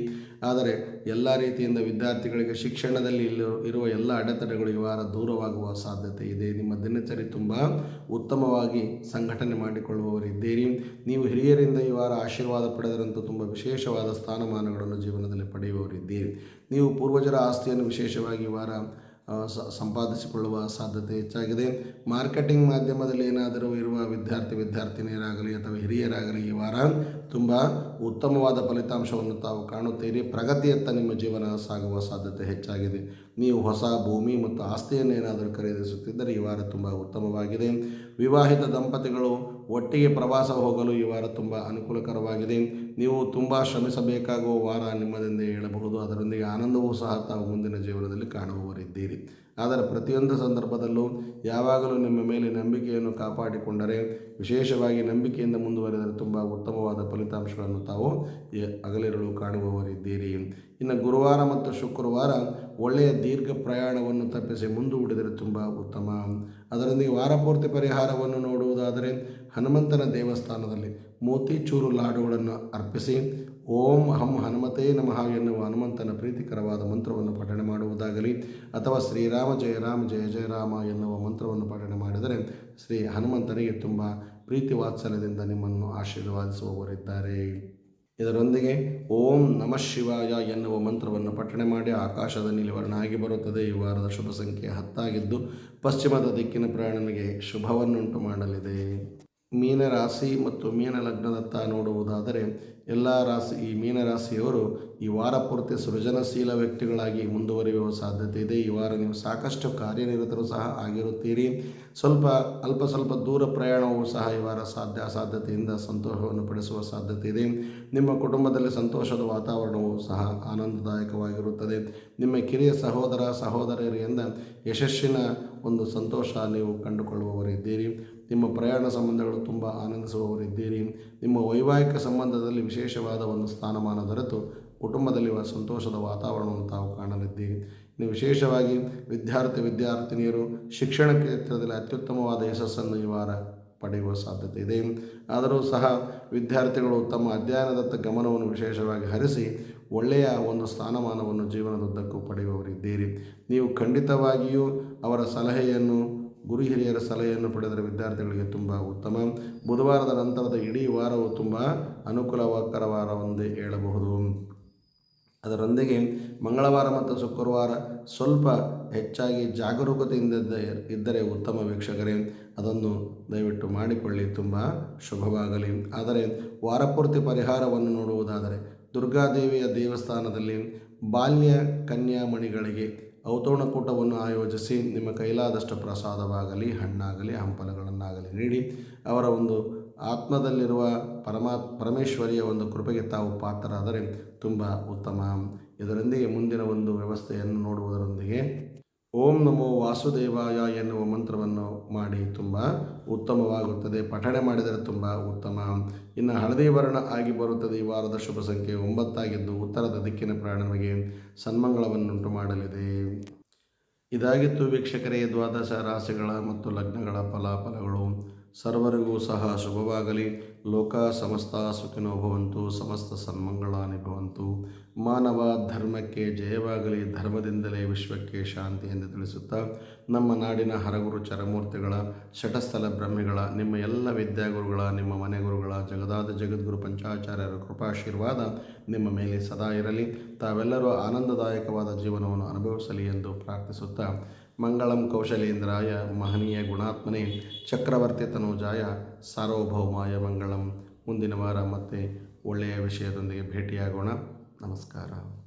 ಆದರೆ ಎಲ್ಲ ರೀತಿಯಿಂದ ವಿದ್ಯಾರ್ಥಿಗಳಿಗೆ ಶಿಕ್ಷಣದಲ್ಲಿ ಇರುವ ಎಲ್ಲ ಅಡೆತಡೆಗಳು ಈ ವಾರ ದೂರವಾಗುವ ಸಾಧ್ಯತೆ ಇದೆ. ನಿಮ್ಮ ದಿನಚರಿ ತುಂಬ ಉತ್ತಮವಾಗಿ ಸಂಘಟನೆ ಮಾಡಿಕೊಳ್ಳುವವರಿದ್ದೀರಿ ನೀವು ಹಿರಿಯರಿಂದ ಈ ವಾರ ಆಶೀರ್ವಾದ ಪಡೆದರಂತೂ ತುಂಬ ವಿಶೇಷವಾದ ಸ್ಥಾನಮಾನಗಳನ್ನು ಜೀವನದಲ್ಲಿ ಪಡೆಯುವವರಿದ್ದೀರಿ ನೀವು ಪೂರ್ವಜರ ಆಸ್ತಿಯನ್ನು ವಿಶೇಷವಾಗಿ ವಾರ ಸಂಪಾದಿಸಿಕೊಳ್ಳುವ ಸಾಧ್ಯತೆ ಹೆಚ್ಚಾಗಿದೆ. ಮಾರ್ಕೆಟಿಂಗ್ ಮಾಧ್ಯಮದಲ್ಲಿ ಏನಾದರೂ ಇರುವ ವಿದ್ಯಾರ್ಥಿ, ವಿದ್ಯಾರ್ಥಿನಿಯರಾಗಲಿ ಅಥವಾ ಹಿರಿಯರಾಗಲಿ ಈ ವಾರ ತುಂಬ ಉತ್ತಮವಾದ ಫಲಿತಾಂಶವನ್ನು ತಾವು ಕಾಣುತ್ತೀರಿ. ಪ್ರಗತಿಯತ್ತ ನಿಮ್ಮ ಜೀವನ ಸಾಗುವ ಸಾಧ್ಯತೆ ಹೆಚ್ಚಾಗಿದೆ. ನೀವು ಹೊಸ ಭೂಮಿ ಮತ್ತು ಆಸ್ತಿಯನ್ನು ಏನಾದರೂ ಖರೀದಿಸುತ್ತಿದ್ದರೆ ಈ ವಾರ ತುಂಬ ಉತ್ತಮವಾಗಿದೆ. ವಿವಾಹಿತ ದಂಪತಿಗಳು ಒಟ್ಟಿಗೆ ಪ್ರವಾಸ ಹೋಗಲು ಈ ವಾರ ತುಂಬ ಅನುಕೂಲಕರವಾಗಿದೆ. ನೀವು ತುಂಬ ಶ್ರಮಿಸಬೇಕಾಗುವ ವಾರ ನಿಮ್ಮದೆಂದೇ ಹೇಳಬಹುದು. ಅದರೊಂದಿಗೆ ಆನಂದವೂ ಸಹ ತಾವು ಮುಂದಿನ ಜೀವನದಲ್ಲಿ ಕಾಣುವವರಿದ್ದೀರಿ. ಆದರೆ ಪ್ರತಿಯೊಂದು ಸಂದರ್ಭದಲ್ಲೂ ಯಾವಾಗಲೂ ನಿಮ್ಮ ಮೇಲೆ ನಂಬಿಕೆಯನ್ನು ಕಾಪಾಡಿಕೊಂಡರೆ, ವಿಶೇಷವಾಗಿ ನಂಬಿಕೆಯಿಂದ ಮುಂದುವರೆದರೆ ತುಂಬ ಉತ್ತಮವಾದ ಫಲಿತಾಂಶಗಳನ್ನು ತಾವು ಅಗಲಿರಲು ಕಾಣುವವರಿದ್ದೀರಿ. ಇನ್ನು ಗುರುವಾರ ಮತ್ತು ಶುಕ್ರವಾರ ಒಳ್ಳೆಯ ದೀರ್ಘ ಪ್ರಯಾಣವನ್ನು ತಪ್ಪಿಸಿ ಮುಂದೂಡಿದರೆ ತುಂಬ ಉತ್ತಮ. ಅದರೊಂದಿಗೆ ವಾರಪೂರ್ತಿ ಪರಿಹಾರವನ್ನು ನೋಡುವುದಾದರೆ ಹನುಮಂತನ ದೇವಸ್ಥಾನದಲ್ಲಿ ಮೋತಿಚೂರು ಲಾಡುಗಳನ್ನು ಅರ್ಪಿಸಿ, ಓಂ ಹಂ ಹನುಮತೇ ನಮಃ ಎನ್ನುವ ಹನುಮಂತನ ಪ್ರೀತಿಕರವಾದ ಮಂತ್ರವನ್ನು ಪಠಣೆ ಮಾಡುವುದಾಗಲಿ, ಅಥವಾ ಶ್ರೀರಾಮ ಜಯ ರಾಮ ಜಯ ಜಯ ರಾಮ ಎನ್ನುವ ಮಂತ್ರವನ್ನು ಪಠಣೆ ಮಾಡಿದರೆ ಶ್ರೀ ಹನುಮಂತನಿಗೆ ತುಂಬ ಪ್ರೀತಿ ವಾತ್ಸಲ್ಯದಿಂದ ನಿಮ್ಮನ್ನು ಆಶೀರ್ವಾದಿಸುವವರಿದ್ದಾರೆ. ಇದರೊಂದಿಗೆ ಓಂ ನಮಃ ಶಿವಾಯ ಎನ್ನುವ ಮಂತ್ರವನ್ನು ಪಠಣೆ ಮಾಡಿ ಆಕಾಶದ ನೀಲಿವರ್ಣ ಆಗಿ ಬರುತ್ತದೆ. ಈ ವಾರದ ಶುಭ ಸಂಖ್ಯೆ ಹತ್ತಾಗಿದ್ದು ಪಶ್ಚಿಮದ ದಿಕ್ಕಿನ ಪ್ರಯಾಣನಿಗೆ ಶುಭವನ್ನುಂಟು ಮಾಡಲಿದೆ. ಮೀನ ರಾಶಿ ಮತ್ತು ಮೀನ ಲಗ್ನದತ್ತ ನೋಡುವುದಾದರೆ, ಎಲ್ಲ ರಾಶಿ ಈ ಮೀನ ರಾಶಿಯವರು ಈ ವಾರ ಪೂರ್ತಿ ಸೃಜನಶೀಲ ವ್ಯಕ್ತಿಗಳಾಗಿ ಮುಂದುವರಿಯುವ ಸಾಧ್ಯತೆ ಇದೆ. ಈ ವಾರ ನೀವು ಸಾಕಷ್ಟು ಕಾರ್ಯನಿರತರು ಸಹ ಆಗಿರುತ್ತೀರಿ. ಸ್ವಲ್ಪ, ಅಲ್ಪ ಸ್ವಲ್ಪ ದೂರ ಪ್ರಯಾಣವೂ ಸಹ ಈ ವಾರ ಸಾಧ್ಯ. ಸಾಧ್ಯತೆಯಿಂದ ಸಂತೋಷವನ್ನು ಪಡಿಸುವ ಸಾಧ್ಯತೆ ಇದೆ. ನಿಮ್ಮ ಕುಟುಂಬದಲ್ಲಿ ಸಂತೋಷದ ವಾತಾವರಣವು ಸಹ ಆನಂದದಾಯಕವಾಗಿರುತ್ತದೆ. ನಿಮ್ಮ ಕಿರಿಯ ಸಹೋದರ, ಸಹೋದರಿಯರಿಂದ ಯಶಸ್ಸಿನ ಒಂದು ಸಂತೋಷ ನೀವು ಕಂಡುಕೊಳ್ಳುವವರಿದ್ದೀರಿ. ನಿಮ್ಮ ಪ್ರಯಾಣ ಸಂಬಂಧಗಳು ತುಂಬ ಆನಂದಿಸುವವರಿದ್ದೀರಿ. ನಿಮ್ಮ ವೈವಾಹಿಕ ಸಂಬಂಧದಲ್ಲಿ ವಿಶೇಷವಾದ ಒಂದು ಸ್ಥಾನಮಾನ ದೊರೆತು ಕುಟುಂಬದಲ್ಲಿ ಸಂತೋಷದ ವಾತಾವರಣವನ್ನು ತಾವು ಕಾಣಲಿದ್ದೀರಿ. ಇನ್ನು ವಿಶೇಷವಾಗಿ ವಿದ್ಯಾರ್ಥಿ ವಿದ್ಯಾರ್ಥಿನಿಯರು ಶಿಕ್ಷಣ ಕ್ಷೇತ್ರದಲ್ಲಿ ಅತ್ಯುತ್ತಮವಾದ ಯಶಸ್ಸನ್ನು ಈ ವಾರ ಪಡೆಯುವ ಸಾಧ್ಯತೆ ಇದೆ. ಆದರೂ ಸಹ ವಿದ್ಯಾರ್ಥಿಗಳು ತಮ್ಮ ಅಧ್ಯಯನದತ್ತ ಗಮನವನ್ನು ವಿಶೇಷವಾಗಿ ಹರಿಸಿ ಒಳ್ಳೆಯ ಒಂದು ಸ್ಥಾನಮಾನವನ್ನು ಜೀವನದುದ್ದಕ್ಕೂ ಪಡೆಯುವವರಿದ್ದೀರಿ. ನೀವು ಖಂಡಿತವಾಗಿಯೂ ಅವರ ಸಲಹೆಯನ್ನು, ಗುರು ಹಿರಿಯರ ಸಲಹೆಯನ್ನು ಪಡೆದರೆ ವಿದ್ಯಾರ್ಥಿಗಳಿಗೆ ತುಂಬ ಉತ್ತಮ. ಬುಧವಾರದ ನಂತರದ ಇಡೀ ವಾರವು ತುಂಬ ಅನುಕೂಲಕರ ವಾರವೆಂದೇ ಹೇಳಬಹುದು. ಅದರೊಂದಿಗೆ ಮಂಗಳವಾರ ಮತ್ತು ಶುಕ್ರವಾರ ಸ್ವಲ್ಪ ಹೆಚ್ಚಾಗಿ ಜಾಗರೂಕತೆಯಿಂದ ಇದ್ದರೆ ಉತ್ತಮ ವೀಕ್ಷಕರೇ, ಅದನ್ನು ದಯವಿಟ್ಟು ಮಾಡಿಕೊಳ್ಳಿ. ತುಂಬ ಶುಭವಾಗಲಿ. ಆದರೆ ವಾರಪೂರ್ತಿ ಪರಿಹಾರವನ್ನು ನೋಡುವುದಾದರೆ, ದುರ್ಗಾದೇವಿಯ ದೇವಸ್ಥಾನದಲ್ಲಿ ಬಾಲ್ಯ ಕನ್ಯಾಮಣಿಗಳಿಗೆ ಔತಣಕೂಟವನ್ನು ಆಯೋಜಿಸಿ ನಿಮ್ಮ ಕೈಲಾದಷ್ಟು ಪ್ರಸಾದವಾಗಲಿ, ಹಣ್ಣಾಗಲಿ, ಹಂಪಲಗಳನ್ನಾಗಲಿ ನೀಡಿ ಅವರ ಒಂದು ಆತ್ಮದಲ್ಲಿರುವ ಪರಮಾ, ಪರಮೇಶ್ವರಿಯ ಒಂದು ಕೃಪೆಗೆ ತಾವು ಪಾತ್ರರಾದರೆ ತುಂಬ ಉತ್ತಮ. ಇದರೊಂದಿಗೆ ಮುಂದಿನ ಒಂದು ವ್ಯವಸ್ಥೆಯನ್ನು ನೋಡುವುದರೊಂದಿಗೆ ಓಂ ನಮೋ ವಾಸುದೇವಾಯ ಎನ್ನುವ ಮಂತ್ರವನ್ನು ಮಾಡಿ ತುಂಬ ಉತ್ತಮವಾಗುತ್ತದೆ. ಪಠಣೆ ಮಾಡಿದರೆ ತುಂಬ ಉತ್ತಮ. ಇನ್ನು ಹಳದಿ ವರ್ಣ ಆಗಿ ಬರುತ್ತದೆ. ಈ ವಾರದ ಶುಭ ಸಂಖ್ಯೆ ಒಂಬತ್ತಾಗಿದ್ದು ಉತ್ತರದ ದಿಕ್ಕಿನ ಪ್ರಯಾಣ ನಮಗೆ ಸನ್ಮಂಗಳವನ್ನುಂಟು ಮಾಡಲಿದೆ. ಇದಾಗಿತ್ತು ವೀಕ್ಷಕರೇ ದ್ವಾದಶ ರಾಶಿಗಳ ಮತ್ತು ಲಗ್ನಗಳ ಫಲಾಫಲಗಳು. ಸರ್ವರಿಗೂ ಸಹ ಶುಭವಾಗಲಿ. ಲೋಕ ಸಮಸ್ತ ಸುಖಿನೋ ಭವಂತು, ಸಮಸ್ತ ಸನ್ಮಂಗಳಾನಿ ಭವಂತು. ಮಾನವ ಧರ್ಮಕ್ಕೆ ಜಯವಾಗಲಿ. ಧರ್ಮದಿಂದಲೇ ವಿಶ್ವಕ್ಕೆ ಶಾಂತಿ ಎಂದು ತಿಳಿಸುತ್ತಾ, ನಮ್ಮ ನಾಡಿನ ಹರಗುರು ಚರಮೂರ್ತಿಗಳ ಶಟಸ್ಥಲ ಬ್ರಹ್ಮಿಗಳ, ನಿಮ್ಮ ಎಲ್ಲ ವಿದ್ಯಾಗುರುಗಳ, ನಿಮ್ಮ ಮನೆಗುರುಗಳ, ಜಗದಾದ ಜಗದ್ಗುರು ಪಂಚಾಚಾರ್ಯರ ಕೃಪಾಶೀರ್ವಾದ ನಿಮ್ಮ ಮೇಲೆ ಸದಾ ಇರಲಿ. ತಾವೆಲ್ಲರೂ ಆನಂದದಾಯಕವಾದ ಜೀವನವನ್ನು ಅನುಭವಿಸಲಿ ಎಂದು ಪ್ರಾರ್ಥಿಸುತ್ತಾ ಮಂಗಳಂ ಕೌಶಲೇಂದ್ರಾಯ ಮಹನೀಯ ಗುಣಾತ್ಮನೆ ಚಕ್ರವರ್ತಿ ತನೋಜಾಯ ಸಾರ್ವಭೌಮಾಯ ಮಂಗಳಂ. ಮುಂದಿನ ವಾರ ಮತ್ತೆ ಒಳ್ಳೆಯ ವಿಷಯದೊಂದಿಗೆ ಭೇಟಿಯಾಗೋಣ. ನಮಸ್ಕಾರ.